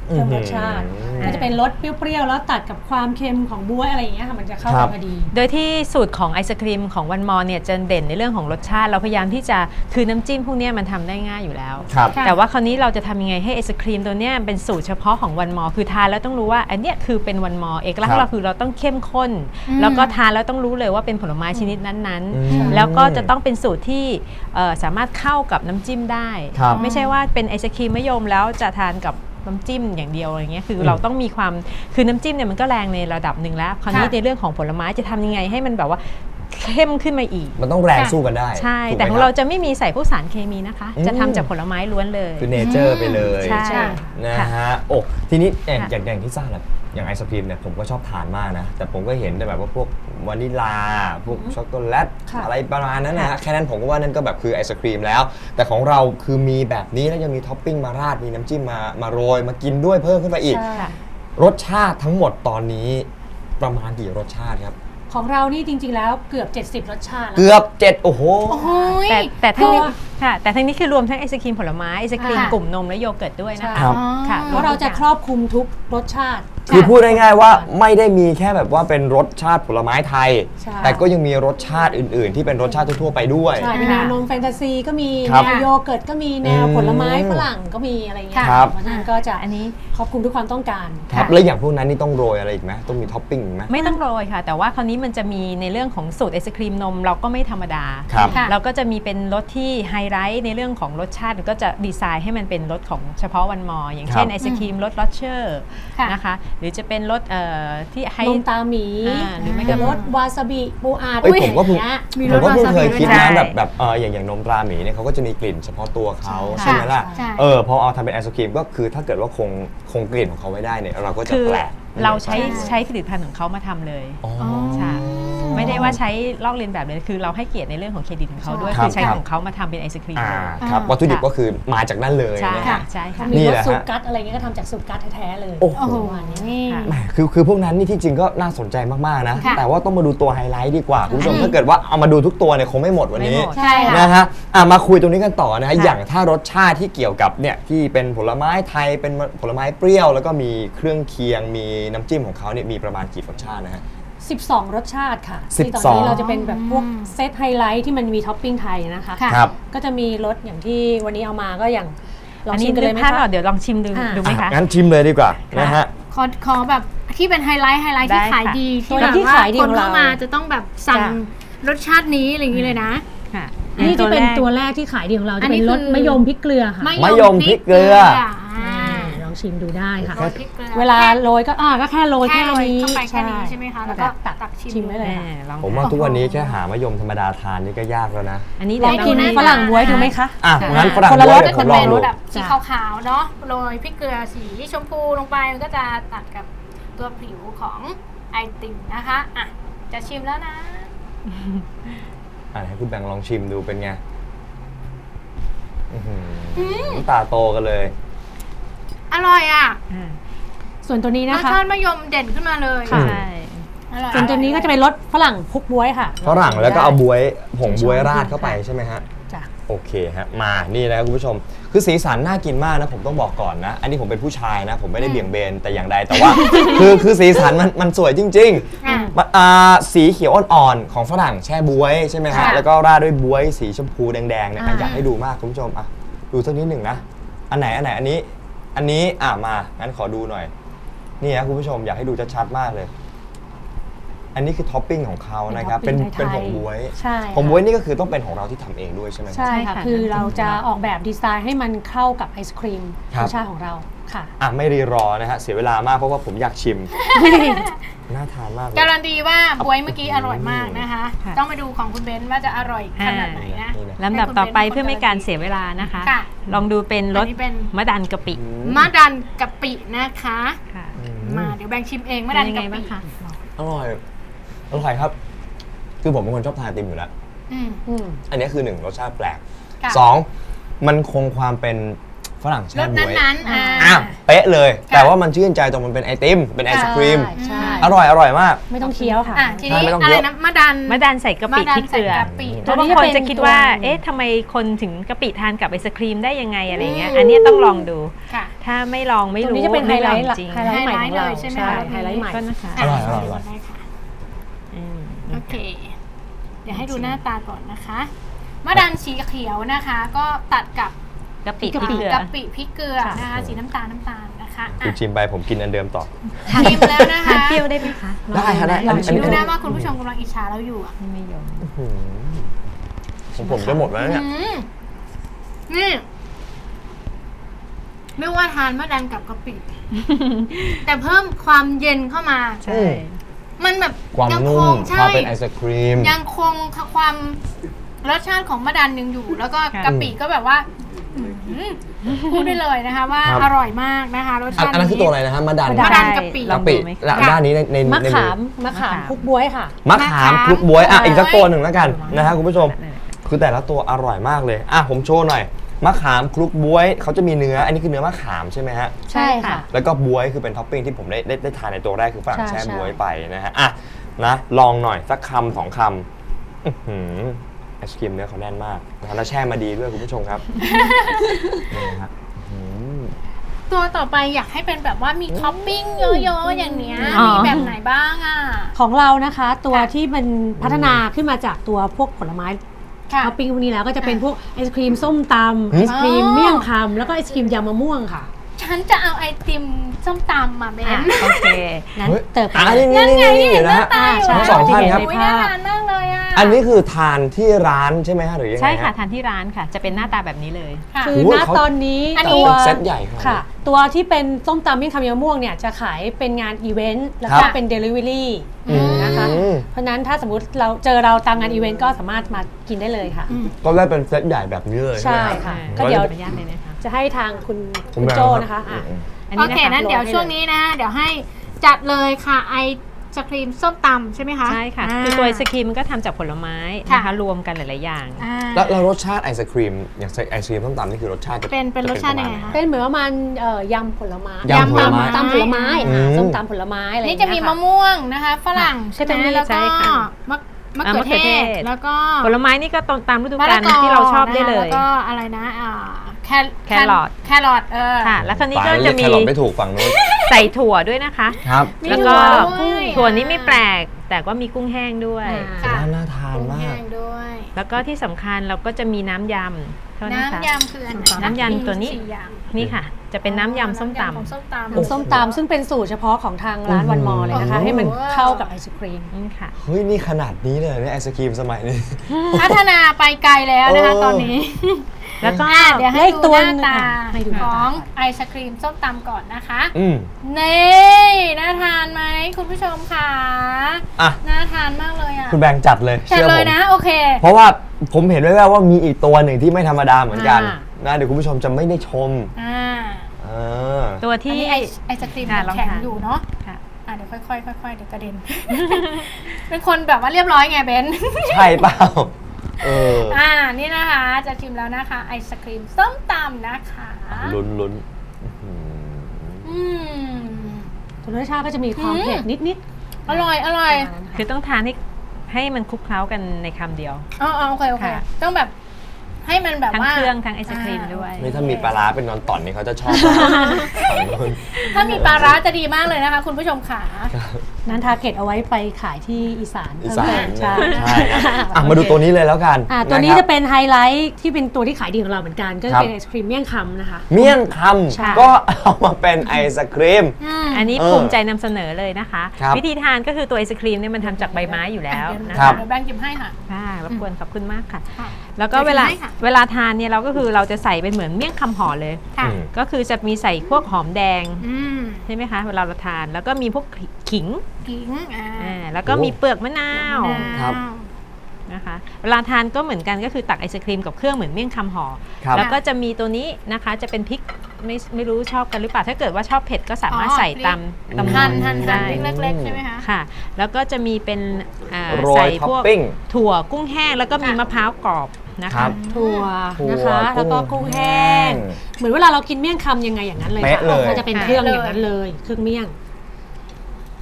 [SPEAKER 5] เพิ่มรสชาติ
[SPEAKER 2] อืม
[SPEAKER 5] ก็จะเป็นรสเปรี้ยวๆแล้วตัดกับความเค็มของบ๊วยอะไรอย่างเงี้ยค่ะมันจะเข้า
[SPEAKER 2] ครั
[SPEAKER 5] กับนพอดี
[SPEAKER 3] โดยที่สูตรของไอศครีมของวันมอเนี่ยจะเด่นในเรื่องของรสชาติ เราพยายามที่จะคือน้ำจิ้มพวกเนี้ยมันทำได้ง่ายอยู่แล้ว
[SPEAKER 2] ครับ
[SPEAKER 4] ค่ะ
[SPEAKER 3] แต่ว่าคราวนี้เราจะทำยังไงให้ไอศครีมตัวเนี้ยเป็นสูตรเฉพาะของวันมอ คือทานแล้วต้องรู้ว่าอันเนี้ยคือเป็นวันมอ เอกลักษ
[SPEAKER 2] ครั
[SPEAKER 3] ณ์
[SPEAKER 2] บ
[SPEAKER 3] เราคือเราต้องเข้มข้น
[SPEAKER 4] อืม
[SPEAKER 3] แล้วก็ทานแล้วต้องรู้เลยว่าเป็นผลไม้ชนิดนั้น
[SPEAKER 2] อืม
[SPEAKER 3] ๆแล้วก็จะต้องเป็นสูตรที่เอ่อสามารถเข้ากับน้ำจิ้มได้
[SPEAKER 2] ครับ
[SPEAKER 3] ไม่ใช่ว่าเป็นไอศครีมมะยมแล้วจะทานกับ น้ำจิ้มอย่างเดียวอะไรเงี้ยคืออ
[SPEAKER 2] ม
[SPEAKER 3] เราต้องมีความคือน้ำจิ้มเนี่ยมันก็แรงในระดับหนึ่งแล้วคราวนี้
[SPEAKER 4] ค่ะ
[SPEAKER 3] ในเรื่องของผลไม้จะทำยังไงให้มันแบบว่าเข้มขึ้นมาอีก
[SPEAKER 2] มันต้องแรงสู้กันได้
[SPEAKER 3] ใช่
[SPEAKER 2] ถูกไหม
[SPEAKER 3] แต่ของ
[SPEAKER 2] คบ
[SPEAKER 3] เราจะไม่มีใส่พวกสารเคมีนะคะ
[SPEAKER 2] อืม
[SPEAKER 3] จะทำจากผลไม้ล้วนเลย
[SPEAKER 2] คือเนเจอร์ไปเลย
[SPEAKER 3] ใช่
[SPEAKER 2] นะ
[SPEAKER 3] ค่ะ
[SPEAKER 2] ฮะ โอ้ ทีนี้อย่าง
[SPEAKER 3] ค่ะ
[SPEAKER 2] อย่างอย่างที่ทราบแหละ อย่างไอศครีมเนี่ยผมก็ชอบทานมากนะ แต่ผมก็เห็นแต่แบบว่าพวกวานิลา พวกช็อกโกแลต
[SPEAKER 5] ค่ะ
[SPEAKER 2] อะไรประมาณนั้นนะฮะแค่นั้นผมก็ว่านั่นก็แบบคือไอศครีมแล้ว แต่ของเราคือมีแบบนี้แล้วยังมีท็อปปิ้งมาราดมีน้ำจิ้มมามาโรยมากินด้วยเพิ่มขึ้นไปอีก
[SPEAKER 5] ใช่
[SPEAKER 3] ค่ะ
[SPEAKER 2] รสชาติทั้งหมดตอนนี้ประมาณกี่รสชาติครับ
[SPEAKER 5] ของเรานี่จริง ๆ แล้วเกือบ 70 รสชาติแล้ว
[SPEAKER 2] เกือบเจ็ดโอ้โห
[SPEAKER 4] โอ้โห
[SPEAKER 3] แต่แต่ทั้งนี้
[SPEAKER 5] เพราะว่า
[SPEAKER 3] ค่ะแต่ทั้งนี้คือรวมทั้งไอศครีมผลไม้ไอศครีม
[SPEAKER 5] ค่ะ
[SPEAKER 3] กลุ่มนมและโยเกิร์ตด้วยนะ
[SPEAKER 5] ใช่
[SPEAKER 3] คะ
[SPEAKER 2] ครับ
[SPEAKER 3] ค่ะ
[SPEAKER 5] เพราะเราจะครอบคลุมทุกรสชาติ
[SPEAKER 2] คือพูดง่ายๆว่าไม่ได้มีแค่แบบว่าเป็นรสชาติผลไม้ไทย
[SPEAKER 5] ใช่
[SPEAKER 2] แต่ก็ยังมีรสชาติอื่น ๆ ที่เป็นรสชาติทั่วๆไปด้วย
[SPEAKER 5] ใช่มีแนวนมแฟนตาซีก็มี
[SPEAKER 2] ครับ
[SPEAKER 5] แนวโยเกิร์ตก็มีแนว
[SPEAKER 2] อืม
[SPEAKER 5] ผลไม้ฝรั่งก็มีอะไรอย่างเงี้ย
[SPEAKER 2] ครับ
[SPEAKER 5] เพราะฉะนั้นก็จะ
[SPEAKER 3] อันนี้
[SPEAKER 5] ครอบคลุมทุกความต้องการ
[SPEAKER 2] ครับแล้วอย่างพวกนั้นนี่ต้องโรยอะไรอีกไหมต้องมีท็อปปิ้งอีกไหม
[SPEAKER 3] ไม่ต้องโรยค่ะ แต่ว่าคราวนี้มันจะมีในเรื่องของสูตรไอศครีมนมเราก็ไม่ธรรมดา
[SPEAKER 2] ครับ
[SPEAKER 4] ค่ะ
[SPEAKER 3] เราก็จะมีเป็นรสที่ไฮไลท์ในเรื่องของรสชาติก็จะดีไซน์ให้มันเป็นรสของเฉพาะวันมอ อย่างเช่น
[SPEAKER 2] ครับ
[SPEAKER 3] ไอศครีมรสลอเชอร์
[SPEAKER 4] ค่ะ
[SPEAKER 3] นะคะหรือจะเป็นรสเอ่อที่ไฮ
[SPEAKER 5] นมตาหมี
[SPEAKER 3] อ่าหรือไม่ก็
[SPEAKER 5] เป็นรสวาซาบิปูอาด
[SPEAKER 2] เอ้ยผมก็เพิ่ง
[SPEAKER 5] นี่ย
[SPEAKER 4] มี
[SPEAKER 2] ผ
[SPEAKER 4] ร
[SPEAKER 2] ม
[SPEAKER 4] ส
[SPEAKER 2] ก็เพิ่ง
[SPEAKER 4] วาซาบิ
[SPEAKER 2] เคยคิด
[SPEAKER 3] ด้วย
[SPEAKER 2] นะ
[SPEAKER 3] นะ
[SPEAKER 2] แบบแบบเอออย่างอย่างนมตราหมีเนี่ยเขาก็จะมีกลิ่นเฉพาะตัวเขา
[SPEAKER 3] ใช่
[SPEAKER 2] ใช่ไหมล่ะ
[SPEAKER 4] ใช่
[SPEAKER 2] เออพอเอาทำเป็นไอศครีมก็คือถ้าเกิดว่าคงคงกลิ่นของเขาไว้ได้เนี่ยเราก็จะ
[SPEAKER 3] คือ
[SPEAKER 2] แปลก
[SPEAKER 3] เราใช้
[SPEAKER 4] ใช่
[SPEAKER 3] ใช้ผลิตภัณฑ์ของเขามาทำเลย
[SPEAKER 2] อ๋อ
[SPEAKER 3] ใช่ ไม่ได้ว่าใช้ลอกเลียนแบบเลยคือเราให้เกียรติในเรื่องของเครดิตของเขาด้วย
[SPEAKER 2] ครับ
[SPEAKER 3] คือใช้
[SPEAKER 2] ครับ
[SPEAKER 3] ของเขามาทำเป็นไอศครีม
[SPEAKER 2] อ่า
[SPEAKER 3] เลย
[SPEAKER 2] ครับ
[SPEAKER 4] อ่า
[SPEAKER 2] วัตถุดิบ
[SPEAKER 3] ค่ะ
[SPEAKER 2] ก็คือมาจากนั่นเลย
[SPEAKER 3] ใช่
[SPEAKER 2] นะ
[SPEAKER 3] ค่ะ
[SPEAKER 2] ฮะ
[SPEAKER 3] ใช่ค่ะ
[SPEAKER 5] มี
[SPEAKER 2] นี่
[SPEAKER 5] ร
[SPEAKER 2] แห
[SPEAKER 5] ส
[SPEAKER 2] ละ
[SPEAKER 5] สุ
[SPEAKER 2] ฮะ
[SPEAKER 5] กัดอะไรเงี้ยก็ทำจากสุกัดแท้ๆเลย
[SPEAKER 2] โอ้โห
[SPEAKER 4] โอ้โห
[SPEAKER 5] ประมาณนี้
[SPEAKER 4] นี่
[SPEAKER 3] ค่ะ
[SPEAKER 2] แหมคือคือพวกนั้นนี่ที่จริงก็น่าสนใจมากๆนะ
[SPEAKER 4] ค่ะ
[SPEAKER 2] แต่ว่าต้องมาดูตัวไฮไลท์ดีกว่าคุณผู้ชม
[SPEAKER 4] อืม
[SPEAKER 2] ถ้าเกิดว่าเอามาดูทุกตัวเนี่ยคงไม่หมดวันนี้
[SPEAKER 3] ไม่หมด
[SPEAKER 4] ใช่ค่ะ
[SPEAKER 2] นะฮะอะมาคุยตรงนี้กันต่อนะฮะ
[SPEAKER 3] ค่ะ
[SPEAKER 2] อย่างถ้ารสชาติที่เกี่ยวกับเนี่ยที่เป็นผลไม้ไทยเป็นผลไม้เปรี้ยว แล้วก็มีเครื่องเคียงมีน้ำจิ้มของเขาเนี่ยมีประมาณกี่รสชาตินะฮะ
[SPEAKER 5] 12 รสชาติค่ะ
[SPEAKER 2] สิบ
[SPEAKER 5] ที่ตอน
[SPEAKER 2] สอง
[SPEAKER 5] นี้เราจะเป็นแบบพวก
[SPEAKER 4] อืม
[SPEAKER 5] เซตไฮไลท์ที่มันมีท็อปปิ้งไทยนะคะ
[SPEAKER 4] ค่ะ
[SPEAKER 2] ครับ
[SPEAKER 5] ก็จะมีรสอย่างที่วันนี้เอามาก็อย่างลอง
[SPEAKER 3] อัน
[SPEAKER 5] ชิ
[SPEAKER 3] นี้
[SPEAKER 5] มกัน
[SPEAKER 3] นึ
[SPEAKER 5] เลย
[SPEAKER 3] ก
[SPEAKER 5] ไหม
[SPEAKER 3] ภาพไม่อ
[SPEAKER 5] คะ
[SPEAKER 3] อกเดี๋ยวลองชิมดู
[SPEAKER 5] อ่า
[SPEAKER 3] ดูไหมคะ
[SPEAKER 2] งั้นชิมเลยดีกว่า
[SPEAKER 3] ค่ะ
[SPEAKER 2] นะฮะ
[SPEAKER 4] ขอขอแบบที่เป็นไฮไลท์ไฮไลท์ที่
[SPEAKER 3] ได้
[SPEAKER 4] ขาย
[SPEAKER 3] ค่ะ
[SPEAKER 4] ดี
[SPEAKER 5] ตัว
[SPEAKER 4] แบบ
[SPEAKER 5] ที่
[SPEAKER 4] ว่า
[SPEAKER 5] ขายดี
[SPEAKER 4] ค
[SPEAKER 5] ข
[SPEAKER 4] น
[SPEAKER 5] องเรา
[SPEAKER 4] เข้ามาจะต้องแบบสั่ง
[SPEAKER 3] จ้ะ
[SPEAKER 4] รสชาตินี้อะไรอย่างนี้เลยนะ
[SPEAKER 3] ค่ะ
[SPEAKER 5] นี่จะเป็น
[SPEAKER 3] แรก
[SPEAKER 5] ตัวแรกที่ขายดีของเรา
[SPEAKER 4] อั
[SPEAKER 5] จะ
[SPEAKER 4] นนี้
[SPEAKER 5] เป็นรส
[SPEAKER 4] คือ
[SPEAKER 5] มะยมพริกเกลือค่ะ
[SPEAKER 2] มะยมพริกเกลือ
[SPEAKER 4] อ่า
[SPEAKER 5] ลอง ชิมดูได้ค่ะ
[SPEAKER 4] โรยพริกเกลือ
[SPEAKER 5] เวลาโรยก็อ่าก็แค่โรย
[SPEAKER 4] แค่
[SPEAKER 5] แค่
[SPEAKER 4] โรย
[SPEAKER 5] นี้
[SPEAKER 4] เข้าไปแค่นี้ใช่ไหมคะแล้วก็
[SPEAKER 5] ตัก
[SPEAKER 4] ตักชิม
[SPEAKER 5] ชิมได้เลย
[SPEAKER 3] แม่
[SPEAKER 5] ค่ะ
[SPEAKER 3] ลอง
[SPEAKER 2] ผมว่าทุกวันนี้แค่หามะยมธรรมดาทานนี่ก็ยากแล้วนะ
[SPEAKER 3] อันนี้
[SPEAKER 5] ล
[SPEAKER 3] เดี๋
[SPEAKER 5] อยง
[SPEAKER 3] วเรา
[SPEAKER 5] กิน
[SPEAKER 4] หน้า
[SPEAKER 5] ฝรั่งบ๊วยดูไหมคะ
[SPEAKER 2] อะ
[SPEAKER 3] ค่ะ
[SPEAKER 2] งั้นฝรั่ง
[SPEAKER 5] คนละ
[SPEAKER 2] ด้วย
[SPEAKER 5] รส
[SPEAKER 2] เดี๋ยว
[SPEAKER 4] ก็
[SPEAKER 2] ผม
[SPEAKER 4] จะ
[SPEAKER 2] ลอ
[SPEAKER 4] เป็
[SPEAKER 2] ง
[SPEAKER 4] น
[SPEAKER 2] ดู
[SPEAKER 4] แบบสี
[SPEAKER 5] จ้ะ
[SPEAKER 4] ขาวๆเนาะโรยพริกเกลือสีชมพูลงไปมันก็จะตัดกับตัวผิวของไอติมนะคะอะจะชิมแล้วนะ
[SPEAKER 2] อะให้คุณแบงค์ลองชิมดูเป็นไงอื้อหือน้ำตาโตกันเลย
[SPEAKER 4] อร่อยอะ
[SPEAKER 3] อ่า
[SPEAKER 5] ส่วนตัวนี้
[SPEAKER 4] ร
[SPEAKER 5] นะ
[SPEAKER 4] ส
[SPEAKER 5] คะ
[SPEAKER 4] ชาติมะยมเด่นขึ้นมาเลย
[SPEAKER 5] ค่ะ
[SPEAKER 3] ใช่
[SPEAKER 4] อร่อย
[SPEAKER 5] ส่วนตัวนี้ก็จะเป็นรสฝรั่งคลุกบ๊วยค่ะ
[SPEAKER 2] ฝรั่งแล้วก็เอาบวยผง
[SPEAKER 5] ใช่
[SPEAKER 2] บวยราดเข้าไปใช่ไหมฮะ
[SPEAKER 5] จ้ะ
[SPEAKER 2] โอเคฮะมานี่นะครับคุณผู้ชม คือสีสันน่ากินมากนะผมต้องบอกก่อนนะ อันนี้ผมเป็นผู้ชายนะ ผมไม่ได้เบี่ยงเบนแต่อย่างใดแต่ว่า คือคือสีสันมันมันสวยจริง
[SPEAKER 4] อะ
[SPEAKER 2] ๆมาอ่าสีเขียวอ่อนๆของฝรั่งแช่บวยใช่ไหมฮะ
[SPEAKER 4] ค่ะ
[SPEAKER 2] แล้วก็ราดด้วยบวยสีชมพูแดงๆเนี่ยอะ
[SPEAKER 5] อ่า
[SPEAKER 2] อยากให้ดูมากคุณผู้ชมอะดูสักนิดหนึ่งนะ อันไหนอันไหนอันนี้ อันนี้อะมางั้นขอดูหน่อย นี่นะคุณผู้ชมอยากให้ดูชัดๆมากเลย อันนี้คือท็อปปิ้งของเขานะครับ เป็น
[SPEAKER 5] ท็อปปิ้ง
[SPEAKER 2] เป็นผ
[SPEAKER 5] ไท
[SPEAKER 2] ง
[SPEAKER 5] ยๆ
[SPEAKER 2] บวย
[SPEAKER 5] ใช่
[SPEAKER 2] ผงบวยนี่ก็คือต้องเป็นของเราที่ทำเองด้วยใช่ไหมครับ
[SPEAKER 5] ใช่
[SPEAKER 3] ใช่
[SPEAKER 5] ค่ะ
[SPEAKER 3] ค่ะ
[SPEAKER 5] คือ
[SPEAKER 3] น้ำจิ้ม
[SPEAKER 5] เราจะ
[SPEAKER 3] ของเรา
[SPEAKER 5] ออกแบบดีไซน์ให้มันเข้ากับไอศครีม
[SPEAKER 2] ครับ
[SPEAKER 5] รสชาติของเรา ค่ะ
[SPEAKER 2] อะไม่รีรอนะฮะเสียเวลามากเพราะว่าผมอยากชิม น่าทานมากเลย
[SPEAKER 4] การันตีว่าบวยเมื่อกี้อร่อยมากนะคะ
[SPEAKER 3] ค่ะ
[SPEAKER 4] ต้องไปดูของคุณเบนซ์ว่าจะอร่อยขนาดไหนนะ
[SPEAKER 2] นี่นะ
[SPEAKER 3] ลำดับต่อไปเพื่อไม่การเสียเวลานะคะ
[SPEAKER 4] ค่ะ
[SPEAKER 3] ลองดูเป็นรส
[SPEAKER 4] อันนี้เป็น
[SPEAKER 3] มะดันกะปิ
[SPEAKER 4] มะดันกะปินะคะ
[SPEAKER 3] ค่ะ
[SPEAKER 4] มาเดี๋ยวแบ่งชิมเองมะ
[SPEAKER 3] เป็
[SPEAKER 4] ดั
[SPEAKER 3] น
[SPEAKER 4] น
[SPEAKER 3] ยังไง
[SPEAKER 4] กะ
[SPEAKER 3] บ้า
[SPEAKER 4] ปิ
[SPEAKER 3] งคะ
[SPEAKER 2] อร่อยอร่อยครับ คือผมเป็นคนชอบทานไอติมอยู่แล้ว
[SPEAKER 4] อืม
[SPEAKER 5] อืม
[SPEAKER 2] อันนี้คือหนึ่งรสชาติแปลก
[SPEAKER 4] ค่ะ
[SPEAKER 2] สองมันคงความเป็น ฝรั่ง
[SPEAKER 4] ร
[SPEAKER 2] แช่
[SPEAKER 4] ส
[SPEAKER 2] บวย
[SPEAKER 4] นั้นๆอ่า
[SPEAKER 2] อะเป๊ะเลย
[SPEAKER 4] ค่ะ
[SPEAKER 2] แต่ว่ามันชื่นใจตรงมันเป็นไอติม เป็นไอศครีม
[SPEAKER 5] ใช่ใช่
[SPEAKER 2] อร่อยอร่อยมาก
[SPEAKER 5] ไม่ต้องเคี้ยวค่ะ
[SPEAKER 4] อะทีนี้
[SPEAKER 2] ใช่ไม่ต้อง
[SPEAKER 4] อะ
[SPEAKER 2] เย
[SPEAKER 4] ไร
[SPEAKER 2] อะ
[SPEAKER 4] นะมะดัน
[SPEAKER 3] มะดันใส่กะปิ
[SPEAKER 4] มะดัน
[SPEAKER 3] พริกเกลือ
[SPEAKER 4] ใส่กะปิ
[SPEAKER 3] เพราะบาง
[SPEAKER 5] ตัวนี้
[SPEAKER 3] คน
[SPEAKER 5] จะเป็น
[SPEAKER 3] จะคิดว่า
[SPEAKER 5] ตัว
[SPEAKER 3] เอ๊ะทำไมคนถึงกะปิทานกับไอศครีมได้ยังไงอะไรเงี้ย อันเนี้ยต้องลองดู
[SPEAKER 4] ค่ะ
[SPEAKER 3] ถ้าไม่ลองไม่
[SPEAKER 5] ตัว
[SPEAKER 3] รู้
[SPEAKER 5] นี้จะเป็นไฮไลท์
[SPEAKER 3] ม่
[SPEAKER 5] หลัก
[SPEAKER 3] จริง
[SPEAKER 5] ไฮไลท์ใหม่ของเรา
[SPEAKER 4] ไฮไลท์เลยใช่ไหม
[SPEAKER 5] ใช่
[SPEAKER 4] คะ
[SPEAKER 5] ไฮไลท์ใหม่
[SPEAKER 3] ก็นะคะ
[SPEAKER 2] อร่อยอร่อยอร่อย
[SPEAKER 4] ได้ค่ะ
[SPEAKER 3] อืม
[SPEAKER 4] โอเค เดี๋ยวให้ดูหน้าตาก่อนนะคะ มะดันสีเขียวนะคะ ก็ตัดกับ
[SPEAKER 3] กะปิพริกเกลือ
[SPEAKER 4] กะปิพริกเกลือ
[SPEAKER 3] ค่ะ
[SPEAKER 4] นะคะสีน้ำตาลน้ำตาลนะคะ
[SPEAKER 2] คุ
[SPEAKER 4] อะ
[SPEAKER 2] ณชิมไปผมกินอันเดิมต่อ
[SPEAKER 4] ชิมแล้วนะคะ
[SPEAKER 3] ทานเปรี้ยวได้ไหมคะ
[SPEAKER 2] ได้ค่ะได้
[SPEAKER 3] ลอง
[SPEAKER 2] อัน
[SPEAKER 3] ชิม
[SPEAKER 2] นี้
[SPEAKER 4] ดู
[SPEAKER 3] ดู
[SPEAKER 4] นะ
[SPEAKER 3] นะ
[SPEAKER 4] ว่าคุณผู้ชมกำลังอิจฉาเราอยู่อะ
[SPEAKER 3] ไม่ยอม
[SPEAKER 2] หืมของผมจะหมดแล้วเนี่ย
[SPEAKER 4] อืมนี่เรียกว่าทานมะดันกับกะปิ แต่เพิ่มความเย็นเข้ามา
[SPEAKER 3] ใช่
[SPEAKER 4] มันแบบ
[SPEAKER 2] ความ
[SPEAKER 4] ยัง
[SPEAKER 2] นุ่
[SPEAKER 4] ค
[SPEAKER 2] ม
[SPEAKER 4] ง
[SPEAKER 2] ค
[SPEAKER 4] ใช่
[SPEAKER 2] วามเป็นไอศครีม
[SPEAKER 4] ยังคงความ รสชาติของมะดันยังอยู่ แล้วก็
[SPEAKER 3] ค่ะ
[SPEAKER 4] กะปิก็แบบว่าอื้อหือพูดได้เลยนะคะ ว่า
[SPEAKER 2] ครับ
[SPEAKER 4] อร่อยมากนะคะรส
[SPEAKER 2] อัน
[SPEAKER 4] ชาติ
[SPEAKER 2] อันนั้นคือตัวอะไรนะฮะมะดัน
[SPEAKER 5] มะ
[SPEAKER 4] มะดันกะปิ
[SPEAKER 3] ล
[SPEAKER 2] กะ
[SPEAKER 3] อง
[SPEAKER 2] ปิ
[SPEAKER 3] ดูไหม
[SPEAKER 2] และ
[SPEAKER 3] คะ
[SPEAKER 2] ด้านนี้ในใน
[SPEAKER 5] มะ
[SPEAKER 2] ใน
[SPEAKER 5] ขามมะขาม
[SPEAKER 3] มะขาม
[SPEAKER 5] คลุกบ๊วยค่ะ
[SPEAKER 2] มะขาม
[SPEAKER 4] มะขาม
[SPEAKER 2] คลุกบวยอะ
[SPEAKER 4] บ๊วย
[SPEAKER 2] อีกสักตัวหนึ่งแล้วกันนะฮะคุณผู้ชม คือแต่ละตัวอร่อยมากเลย อะผมโชว์หน่อย มะขามคลุกบวยเขาจะมีเนื้อ อันนี้คือเนื้อมะขามใช่ไหมฮะ
[SPEAKER 5] ใช่ค่ะ
[SPEAKER 2] แล้วก็บวยคือเป็นท็อปปิ้งที่ผมได้ได้ได้ทานในตัวแรกคือฝรั่ง
[SPEAKER 5] ใช่
[SPEAKER 2] แช่
[SPEAKER 5] ใช่
[SPEAKER 2] บวยไปนะฮะ อะนะลองหน่อยสักคำสองคำอื้อหือไอ ศครีมเนื้อเขาแน่นมากนะฮะแล้วแช่มาดีด้วยคุณผู้ชมครับ นี่นะฮะอื้อหือ
[SPEAKER 4] ตัวต่อไปอยากให้เป็นแบบว่ามีท็อปปิ้งเยอะๆอย่างเนี้ย
[SPEAKER 3] อ๋อ
[SPEAKER 4] มีแบบไหนบ้างอะ
[SPEAKER 5] ของเรานะคะตัว
[SPEAKER 4] ค่ะ
[SPEAKER 5] ที่มันพัฒนาขึ้นมาจากตัวพวกผลไม้
[SPEAKER 4] ค่ะ
[SPEAKER 5] ท็อปปิ้งพวกนี้แล้วก็จะเป็นพวกไอศครีมส้มตำ
[SPEAKER 2] หื
[SPEAKER 5] ไอ
[SPEAKER 2] ม
[SPEAKER 5] ศครีม
[SPEAKER 4] อ๋อ
[SPEAKER 5] เมี่ยงคำแล้วก็ไอศครีมยำมะม่วงค่ะ
[SPEAKER 4] ฉันจะเอาไอติมส้มตำมาเบน
[SPEAKER 3] อะโอเค
[SPEAKER 5] นั้น
[SPEAKER 2] เฮ้ย
[SPEAKER 5] เติบไป
[SPEAKER 2] อะ
[SPEAKER 5] เลย
[SPEAKER 2] นี่นี่นี่นี่เดี๋ยวนะฮะ
[SPEAKER 4] ตาอยู่
[SPEAKER 2] ทั้งสองท่านครับ
[SPEAKER 4] อุ๊ยน่าทานมากเลยอะ
[SPEAKER 2] อันนี้คือทานที่ร้านใช่ไหมฮะหรือยังไง
[SPEAKER 3] ใช่ค่ะ
[SPEAKER 2] ฮ
[SPEAKER 3] ทานที่ร้านค่ะ จะเป็นหน้าตาแบบนี้เลย
[SPEAKER 4] ค่ะ
[SPEAKER 5] คือ
[SPEAKER 2] โอ้โห
[SPEAKER 5] ณ
[SPEAKER 2] เขา
[SPEAKER 5] ตอนนี้
[SPEAKER 4] อันนี้
[SPEAKER 5] ตัว
[SPEAKER 2] เป็นเซตใหญ่ขนาดนี้
[SPEAKER 5] ค่ะ ตัวที่เป็นส้มตำเมี่ยงคำยำมะม่วงเนี่ยจะขายเป็นงานอีเวนต์แล้ว
[SPEAKER 2] ค
[SPEAKER 5] ก็
[SPEAKER 2] รับ
[SPEAKER 5] เป็น Delivery
[SPEAKER 2] อืม
[SPEAKER 5] นะคะ เพราะฉะนั้นถ้าสมมติเราเจอเราตามงานอีเวนต์ก็สามารถมากินได้เลยค่ะ
[SPEAKER 2] ก็ได้เป็นเซตใหญ่แบบนี้เลยใช่ไหม
[SPEAKER 5] ใช่
[SPEAKER 2] ครับ
[SPEAKER 5] ค่ะ
[SPEAKER 3] ก็
[SPEAKER 5] ก็
[SPEAKER 3] เดี๋
[SPEAKER 5] เดี๋
[SPEAKER 3] ย
[SPEAKER 5] ยวว
[SPEAKER 3] อนุญาตเลยนะคะ
[SPEAKER 5] จะให้ทางคุณ
[SPEAKER 2] ผม
[SPEAKER 5] คุณ
[SPEAKER 2] แบ่ง
[SPEAKER 5] โจ
[SPEAKER 2] ครับ
[SPEAKER 5] นะคะอะ
[SPEAKER 2] อืม
[SPEAKER 3] อัน
[SPEAKER 4] โอ
[SPEAKER 3] นี้
[SPEAKER 4] เค
[SPEAKER 3] นะคะ
[SPEAKER 4] นั้นเดี๋ยว
[SPEAKER 5] โรยให้
[SPEAKER 4] ช่วง
[SPEAKER 5] เลย
[SPEAKER 4] นี้นะ เดี๋ยวให้จัดเลยค่ะไอศครีมส้มตำใช่ไหมคะ
[SPEAKER 3] ใช่ค่ะา คือตัวไอศครีมมันก็ทำจากผลไม้
[SPEAKER 4] ค่ะ
[SPEAKER 3] นะคะรวมกันหลาย ๆ อย่าง
[SPEAKER 4] อ่า
[SPEAKER 2] แล้วแล้วรสชาติไอศครีมอย่างไอศครีมต้มตำนี่คือรสชาติจะ
[SPEAKER 4] เป็นเป็นรสชาติยังไง
[SPEAKER 2] ปร
[SPEAKER 4] คะ
[SPEAKER 2] มาณห
[SPEAKER 5] เป็นเหมือนประมาณเอ่อยำผลไม้
[SPEAKER 2] ยำผลไม้
[SPEAKER 5] ตำผลไม้
[SPEAKER 2] อื
[SPEAKER 5] อะ
[SPEAKER 2] ม
[SPEAKER 5] ส้มตำผลไม้อะไรอย่าง
[SPEAKER 4] นี่
[SPEAKER 5] เงี้ย
[SPEAKER 4] จะมี
[SPEAKER 5] ค่
[SPEAKER 4] มะม่วงนะคะ ฝรั่ง
[SPEAKER 5] ก็จะมี
[SPEAKER 4] แล้ว
[SPEAKER 3] ใช่
[SPEAKER 4] ก็
[SPEAKER 3] ค่ะ
[SPEAKER 4] มะมะ
[SPEAKER 3] อะ
[SPEAKER 4] เขือ
[SPEAKER 3] มะเขือ
[SPEAKER 4] เท
[SPEAKER 3] เท
[SPEAKER 4] ศ
[SPEAKER 3] ศ
[SPEAKER 4] แล้วก็
[SPEAKER 3] ผลไม้นี่ก็ตรงตามฤดู
[SPEAKER 4] มะ
[SPEAKER 3] กา
[SPEAKER 4] ละ
[SPEAKER 3] ล
[SPEAKER 4] กอ
[SPEAKER 3] ที่เราชอบได้เลย
[SPEAKER 4] แล้วก็อะไรนะอ่า แค
[SPEAKER 3] แครอท
[SPEAKER 4] แครอทเออ
[SPEAKER 3] ค่ะ แล้วคราวนี้
[SPEAKER 2] ป่า
[SPEAKER 3] ก็
[SPEAKER 2] เรี
[SPEAKER 3] จะ
[SPEAKER 2] ยก
[SPEAKER 3] มี
[SPEAKER 2] แครอทไม่ถูกฝั่งนู้น
[SPEAKER 3] ใส่ถั่วด้วยนะคะ
[SPEAKER 2] ครับ
[SPEAKER 4] มี
[SPEAKER 3] แล้วก็
[SPEAKER 4] ถั่วด้วย
[SPEAKER 3] ถั่วนี้ไม่แปลก แต่ก็มีกุ้งแห้งด้วย
[SPEAKER 5] อ่า
[SPEAKER 4] ค่ะ
[SPEAKER 2] น่าทาน
[SPEAKER 4] กุ้ง
[SPEAKER 2] มา
[SPEAKER 4] แห้
[SPEAKER 2] ก
[SPEAKER 4] งด้วย
[SPEAKER 3] แล้วก็ที่สำคัญเราก็จะมีน้ำยำเท่านั้นค่ะ
[SPEAKER 4] น้ำยำคืออันไหน
[SPEAKER 3] น้ำยำตัวนี้
[SPEAKER 4] มีสี่อย่าง
[SPEAKER 3] นี่ค่ะ จะเป็นน้ำยำส้มต
[SPEAKER 4] น้ำยของส้มตำ
[SPEAKER 5] น้ำส้มตำซึ่งเป็นสูตรเฉพาะของทางร้านวันมอเลยนะคะ
[SPEAKER 2] โอ้โห
[SPEAKER 5] ให้มันเข้ากับไอศครีมำ
[SPEAKER 3] นี่ค่ะ
[SPEAKER 2] เฮ้ย นี่ขนาดนี้เลยเนี่ยไอศครีมสมัยนี้
[SPEAKER 4] พัฒนาไปไกลแล้วนะคะ
[SPEAKER 2] เออ
[SPEAKER 4] ตอนนี้
[SPEAKER 3] แล้วก็
[SPEAKER 4] อะเดี๋ยวให้
[SPEAKER 5] เลขตั
[SPEAKER 4] ดู
[SPEAKER 5] ว
[SPEAKER 4] หน้าตา
[SPEAKER 5] อะให้ดูหน้า
[SPEAKER 4] ข
[SPEAKER 5] ตา
[SPEAKER 4] องไอศครีมส้มตำก่อนนะคะ
[SPEAKER 2] อืม
[SPEAKER 4] นี่น่าทานไหมคุณผู้ชมค่ะ
[SPEAKER 2] อะ
[SPEAKER 4] น่าทานมากเลยอะ
[SPEAKER 2] คุณแบงค์จัดเลย
[SPEAKER 4] จัด
[SPEAKER 2] เชื่อ
[SPEAKER 4] เล
[SPEAKER 2] ผ
[SPEAKER 4] ย
[SPEAKER 2] ม
[SPEAKER 4] นะโอเค
[SPEAKER 2] เพราะว่าผมเห็นแว่วๆว่ามีอีกตัวหนึ่งที่ไม่ธรรมดาเหมือนกัน
[SPEAKER 5] อ่า
[SPEAKER 2] นะเดี๋ยวคุณผู้ชมจะไม่ได้ชม
[SPEAKER 4] อ่า
[SPEAKER 2] เออ
[SPEAKER 3] ตัว
[SPEAKER 4] อัน
[SPEAKER 3] ที่
[SPEAKER 4] นี้ไอไอศครีม
[SPEAKER 3] ค่ะลอง
[SPEAKER 4] แข็ง
[SPEAKER 3] ทาน
[SPEAKER 4] อยู่เนาะ
[SPEAKER 3] ค่ะ
[SPEAKER 4] อะเดี๋ยวค่อยๆค่อยๆเดี๋ยวกระเด็น เป็นคนแบบว่าเรียบร้อยไงเบน
[SPEAKER 2] ใช่เปล่า เออ
[SPEAKER 4] อ่านี่นะคะ จะชิมแล้วนะคะ ไอศครีมส้มตำนะคะ
[SPEAKER 2] ลุ้นลุ้นอื้อหือ
[SPEAKER 4] อืม
[SPEAKER 5] ตัวรสชาติก็จะมีความ
[SPEAKER 4] อืม
[SPEAKER 5] เผ็ดนิด
[SPEAKER 4] อร่อยอร่อย
[SPEAKER 5] ๆ
[SPEAKER 3] คือต้องทานให้ให้มันคลุกเคล้ากันในคำเดียว
[SPEAKER 4] อ๋ออ๋อโอเคโอเค
[SPEAKER 3] ค่ะ
[SPEAKER 4] ต้องแบบ ให้มันแบบ
[SPEAKER 3] ทั้ง
[SPEAKER 4] ว่า
[SPEAKER 3] เครื่องทั้งไอศครีมด้วย
[SPEAKER 2] นี่ถ้ามีปลาร้าเป็นนอนต่อนนี่เขาจะชอบมากฝั่งนู้น
[SPEAKER 4] ถ้ามีปลาร้าจะดีมากเลยนะคะ คุณผู้ชมขา
[SPEAKER 5] นั้นทาร์เก็ตเอาไว้ไปขายที่อีสาน
[SPEAKER 2] อี
[SPEAKER 5] เพิ่ม
[SPEAKER 2] สา
[SPEAKER 5] เติ
[SPEAKER 2] น
[SPEAKER 5] ม
[SPEAKER 2] ใช่
[SPEAKER 5] ใช่
[SPEAKER 2] อะมาดูตัวนี้เลยแล้วกัน
[SPEAKER 5] อ่าตัวนี้
[SPEAKER 2] ครั
[SPEAKER 5] จะ
[SPEAKER 2] บ
[SPEAKER 5] เป็นไฮไลท์ที่เป็นตัวที่ขายดีของเราเหมือนกัน ก็
[SPEAKER 2] ครับ
[SPEAKER 5] เป็นไอศครีมเมี่ยงคำนะคะ
[SPEAKER 2] เมี่ยงค
[SPEAKER 5] ใช่ำ
[SPEAKER 2] ก็เอามาเป็นไอศครีม
[SPEAKER 3] อันนี้
[SPEAKER 2] เออ
[SPEAKER 3] ภูมิใจนำเสนอเลยนะคะ
[SPEAKER 2] ครับ
[SPEAKER 3] วิธีทานก็คือตัวไอศครีมเนี่ยมันทำจากใบไม้อยู่แล้วนะ
[SPEAKER 2] ครั
[SPEAKER 3] คะ
[SPEAKER 2] บ
[SPEAKER 4] เดี๋ยวแบงค์หยิบให้ค่ะ
[SPEAKER 3] ค่ะรบกวนขอบคุณมากค่ะ
[SPEAKER 4] ค่ะ
[SPEAKER 3] แล้วก็เวลา
[SPEAKER 4] เดี๋ยวถือให้ค่ะ
[SPEAKER 3] เวลาทานเนี่ยเราก็คือเราจะใส่เป็นเหมือนเมี่ยงคำห่อเลย
[SPEAKER 4] ค่ะ
[SPEAKER 2] อืม
[SPEAKER 3] ก็คือจะมีใส่พวกหอมแดง
[SPEAKER 4] อืม
[SPEAKER 3] ใช่ไหมคะเวลาเราทานแล้วก็มีพวกขิง
[SPEAKER 4] กิ้งอ่า
[SPEAKER 3] อ่าแล้วก็มีเปลือกมะนาว
[SPEAKER 4] มะนาว
[SPEAKER 2] ครับ
[SPEAKER 3] นะคะเวลาทานก็เหมือนกันก็คือตักไอศครีมกับเครื่องเหมือนเมี่ยงคำห่อ
[SPEAKER 2] ครับ
[SPEAKER 3] แล้วก็จะมีตัวนี้นะคะจะเป็นพริกไม่ไม่รู้ชอบกันหรือเปล่าถ้าเกิดว่าชอบเผ็ดก็สามารถ
[SPEAKER 4] อ๋อ
[SPEAKER 3] ใส่
[SPEAKER 4] พริก
[SPEAKER 3] ตามตำ
[SPEAKER 4] หั่น
[SPEAKER 3] น
[SPEAKER 4] หั่นหั่น
[SPEAKER 3] ได้
[SPEAKER 4] พริกเล็กๆใช่ไหมคะ
[SPEAKER 3] ค่ะ แล้วก็จะมีเป็นอ่า
[SPEAKER 2] โรย
[SPEAKER 3] ใส่
[SPEAKER 2] ท็อ
[SPEAKER 3] พ
[SPEAKER 2] ป
[SPEAKER 3] วก
[SPEAKER 2] ปิ้ง
[SPEAKER 3] ถั่วกุ้งแห้งแล้วก็มี
[SPEAKER 4] ค่ะ
[SPEAKER 3] มะพร้าวกรอบ นะ
[SPEAKER 2] ครั
[SPEAKER 3] คะ
[SPEAKER 2] บ
[SPEAKER 5] ถั่ว
[SPEAKER 2] ถั่ว
[SPEAKER 5] นะคะแล้วก็กุ้งแห้ง เหมือนเวลาเรากินเมี่ยงคำยังไงอย่างนั้นเลย
[SPEAKER 2] เป๊ะ
[SPEAKER 5] ค่ะ
[SPEAKER 2] เลย
[SPEAKER 5] ก็จะเป็นเครื่องอย่างนั้นเลยเครื่องเมี่ยง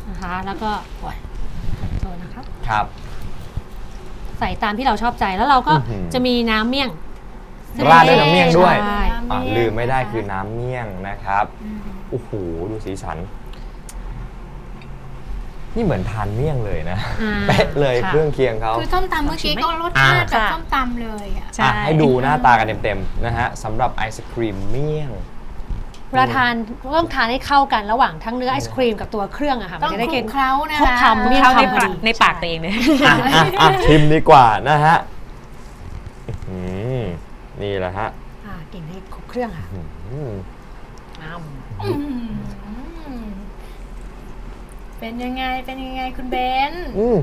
[SPEAKER 5] นะคะแล้วก็โอ้ยโทษนะครับ
[SPEAKER 2] ครับ
[SPEAKER 5] ใส่ตามที่เราชอบใจแล้วเราก็
[SPEAKER 2] อื้อหือ
[SPEAKER 5] จะมีน้ำเมี่ยง
[SPEAKER 2] ราดด้วยน้ำเมี่ยงด้วย
[SPEAKER 5] ใช่
[SPEAKER 2] อะลืมไม่ได้คือน้ำเมี่ยงนะครับ
[SPEAKER 4] อืม
[SPEAKER 2] โอ้โหดูสีสัน นี่เหมือนทานเมี่ยงเลยนะ
[SPEAKER 5] อ่า
[SPEAKER 2] เป๊ะเลย
[SPEAKER 5] ค่ะ
[SPEAKER 2] เครื่องเคียงเขา
[SPEAKER 4] คือส้มตำเมื่อกี้ก็รสชาติแบบ
[SPEAKER 3] อ่า
[SPEAKER 4] ส้มตำเลยอะ
[SPEAKER 3] ใช่
[SPEAKER 2] อะให้ดูหน้าตากันเต็มๆนะฮะสำหรับไอศครีมเมี่ยง
[SPEAKER 5] เวลาทานต้องทานให้เข้ากันระหว่างทั้งเนื้อไอศครีมกับตัวเครื่องอะค่ะ
[SPEAKER 4] ต้
[SPEAKER 5] มั
[SPEAKER 4] อนง
[SPEAKER 5] จะได้
[SPEAKER 4] คลุ
[SPEAKER 5] กิน
[SPEAKER 4] กเคล้านะ
[SPEAKER 5] คลุก
[SPEAKER 4] คะ
[SPEAKER 5] คำเมี่ยง
[SPEAKER 3] เข้าใน
[SPEAKER 5] คำพอ
[SPEAKER 3] ปาก
[SPEAKER 5] ดี
[SPEAKER 3] ในปากตัวเองเลย
[SPEAKER 2] อะอะอะชิมดีกว่านะฮะอื้อหือนี่แหละฮะ
[SPEAKER 5] อ่ากินให้ครบเครื่องค่ะ
[SPEAKER 2] อื้อหือ
[SPEAKER 5] อ้าว
[SPEAKER 4] อืม เป็นยังไงเป็นยังไงคุณเบน
[SPEAKER 2] อืม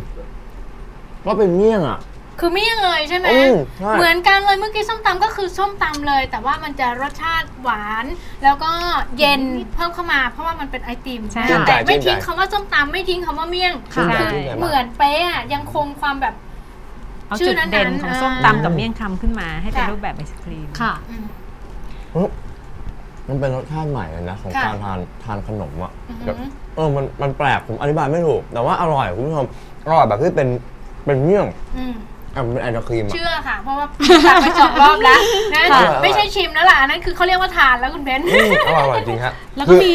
[SPEAKER 2] ก็เป็นเมี่ยงอะ
[SPEAKER 4] คือเมี่ยงเลยใช่ไหม
[SPEAKER 2] อืมใช่
[SPEAKER 4] เหมือนกันเลยเมื่อกี้ส้มตำก็คือส้มตำเลย แต่ว่ามันจะรสชาติหวาน แล้วก็เย็นเพิ่มเข้ามาเพราะว่ามันเป็นไอติม
[SPEAKER 3] ใช่
[SPEAKER 4] แต่ไม่
[SPEAKER 2] ชื่
[SPEAKER 4] ทิ้
[SPEAKER 2] น
[SPEAKER 4] ง
[SPEAKER 2] ใจ
[SPEAKER 4] คำว่าส้มตำไม่ทิ้งคำว่าเมี่ยง
[SPEAKER 2] ชื่นใจ
[SPEAKER 3] ค่ะ
[SPEAKER 2] ชื่นใจ
[SPEAKER 4] เห
[SPEAKER 2] มา
[SPEAKER 4] มือกนเป๊ะอะยังคงความแบบ
[SPEAKER 3] เอา
[SPEAKER 4] ชื่
[SPEAKER 3] จุ
[SPEAKER 4] อ
[SPEAKER 3] ด
[SPEAKER 4] นั้นๆ
[SPEAKER 3] เด่นของส้ม
[SPEAKER 4] อ่า
[SPEAKER 3] ตำกับเมี่ยงคำขึ้นมาให้เป็น
[SPEAKER 4] ค่ะ
[SPEAKER 3] รูปแบบไอศครีม
[SPEAKER 5] ค่ะ
[SPEAKER 4] อืม
[SPEAKER 2] อืม มันเป็นรสชาติใหม่เลยนะของ
[SPEAKER 4] ค่ะ
[SPEAKER 2] การทานทานขนมอะ
[SPEAKER 4] อือหือ
[SPEAKER 2] แบบเออมันมันแปลกผมอธิบายไม่ถูก แต่ว่าอร่อยคุณผู้ชมอร่อยแบบที่เป็นเป็นเมี่ยง
[SPEAKER 4] อืม
[SPEAKER 2] อะมันเป็นไอศครีมอะ
[SPEAKER 4] เชื่อค่ะ เพราะว่าตักไปสองรอบแล้วนะ
[SPEAKER 2] ค่ะ
[SPEAKER 4] ไม่ใช่ชิมแล้วล่ะอันนั้นคือเขาเรียกว่าทานแล้วคุณเบน
[SPEAKER 2] อืมอร่อยอร่อยจริงฮะ
[SPEAKER 5] แล้ว
[SPEAKER 2] คื
[SPEAKER 5] ก็
[SPEAKER 2] อ
[SPEAKER 5] มี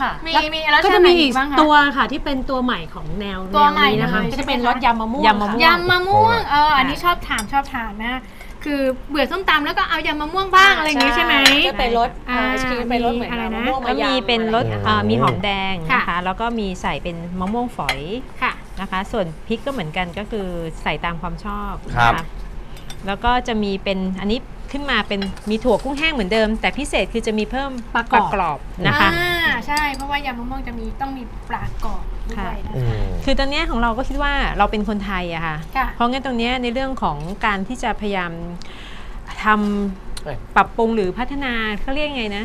[SPEAKER 5] ค่ะ
[SPEAKER 4] มี
[SPEAKER 5] แล้ว
[SPEAKER 4] มีแล้ว
[SPEAKER 5] ก็
[SPEAKER 4] ชา
[SPEAKER 5] จะ
[SPEAKER 4] ติไหน
[SPEAKER 5] มี
[SPEAKER 4] อี
[SPEAKER 5] อี
[SPEAKER 4] ก
[SPEAKER 5] ก
[SPEAKER 4] บ้างคะ
[SPEAKER 5] ตัวค่ะที่เป็นตัวใหม่ของแนว
[SPEAKER 4] ตัว
[SPEAKER 5] แนว
[SPEAKER 4] ใหม่
[SPEAKER 5] นี้นะคะ
[SPEAKER 4] เลย
[SPEAKER 5] ก็จะเป็น
[SPEAKER 4] ใช่ไหม
[SPEAKER 5] ร
[SPEAKER 4] คะ
[SPEAKER 5] สยำมะม่วง
[SPEAKER 3] ยำมะม่วง
[SPEAKER 5] ค่ะ
[SPEAKER 4] ยำมะม่วงเอออันนี้ชอบทานชอบทานนะ คือเบื่อส้มตำแล้วก็เอายำมะม่วงบ้างอะไรอย่างงี้ใช่ไหม
[SPEAKER 5] ก็เป็นรส
[SPEAKER 4] อ่า
[SPEAKER 5] ไอศครีมเป็นรสเหมือน
[SPEAKER 4] มีอะไรนะ
[SPEAKER 5] มะม่วง
[SPEAKER 3] แล้ว
[SPEAKER 5] มายำ
[SPEAKER 3] มีเป็นรส
[SPEAKER 5] อะไรอย่าง
[SPEAKER 3] เอ่
[SPEAKER 5] เงี้ย
[SPEAKER 3] อมีหอมแดง
[SPEAKER 4] ค่ะ
[SPEAKER 3] นะคะ แล้วก็มีใส่เป็นมะม่วงฝอย
[SPEAKER 4] ค่ะ
[SPEAKER 3] นะคะ ส่วนพริกก็เหมือนกันก็คือใส่ตามความชอบ
[SPEAKER 2] ครับ
[SPEAKER 3] นะคะแล้วก็จะมีเป็นอันนี้ ขึ้นมาเป็นมีถั่วกุ้งแห้งเหมือนเดิม แต่พิเศษคือจะมีเพิ่ม
[SPEAKER 5] ปลากรอบ
[SPEAKER 3] รอบ นะคะ
[SPEAKER 4] อ่าใช่เพราะว่ายำมะม่วงจะมีต้องมีปลากรอบด้วยนะ
[SPEAKER 2] อื
[SPEAKER 4] คะ
[SPEAKER 2] ม
[SPEAKER 3] คือตอนเนี้ยของเราก็คิดว่าเราเป็นคนไทยอะค่ะ
[SPEAKER 4] ค่ะ
[SPEAKER 3] เพราะงั้นตรงเนี้ยในเรื่องของการที่จะพยายามทำ
[SPEAKER 2] เอ้ย
[SPEAKER 3] ปรับปรุงหรือพัฒนาเขาเรียกไงนะ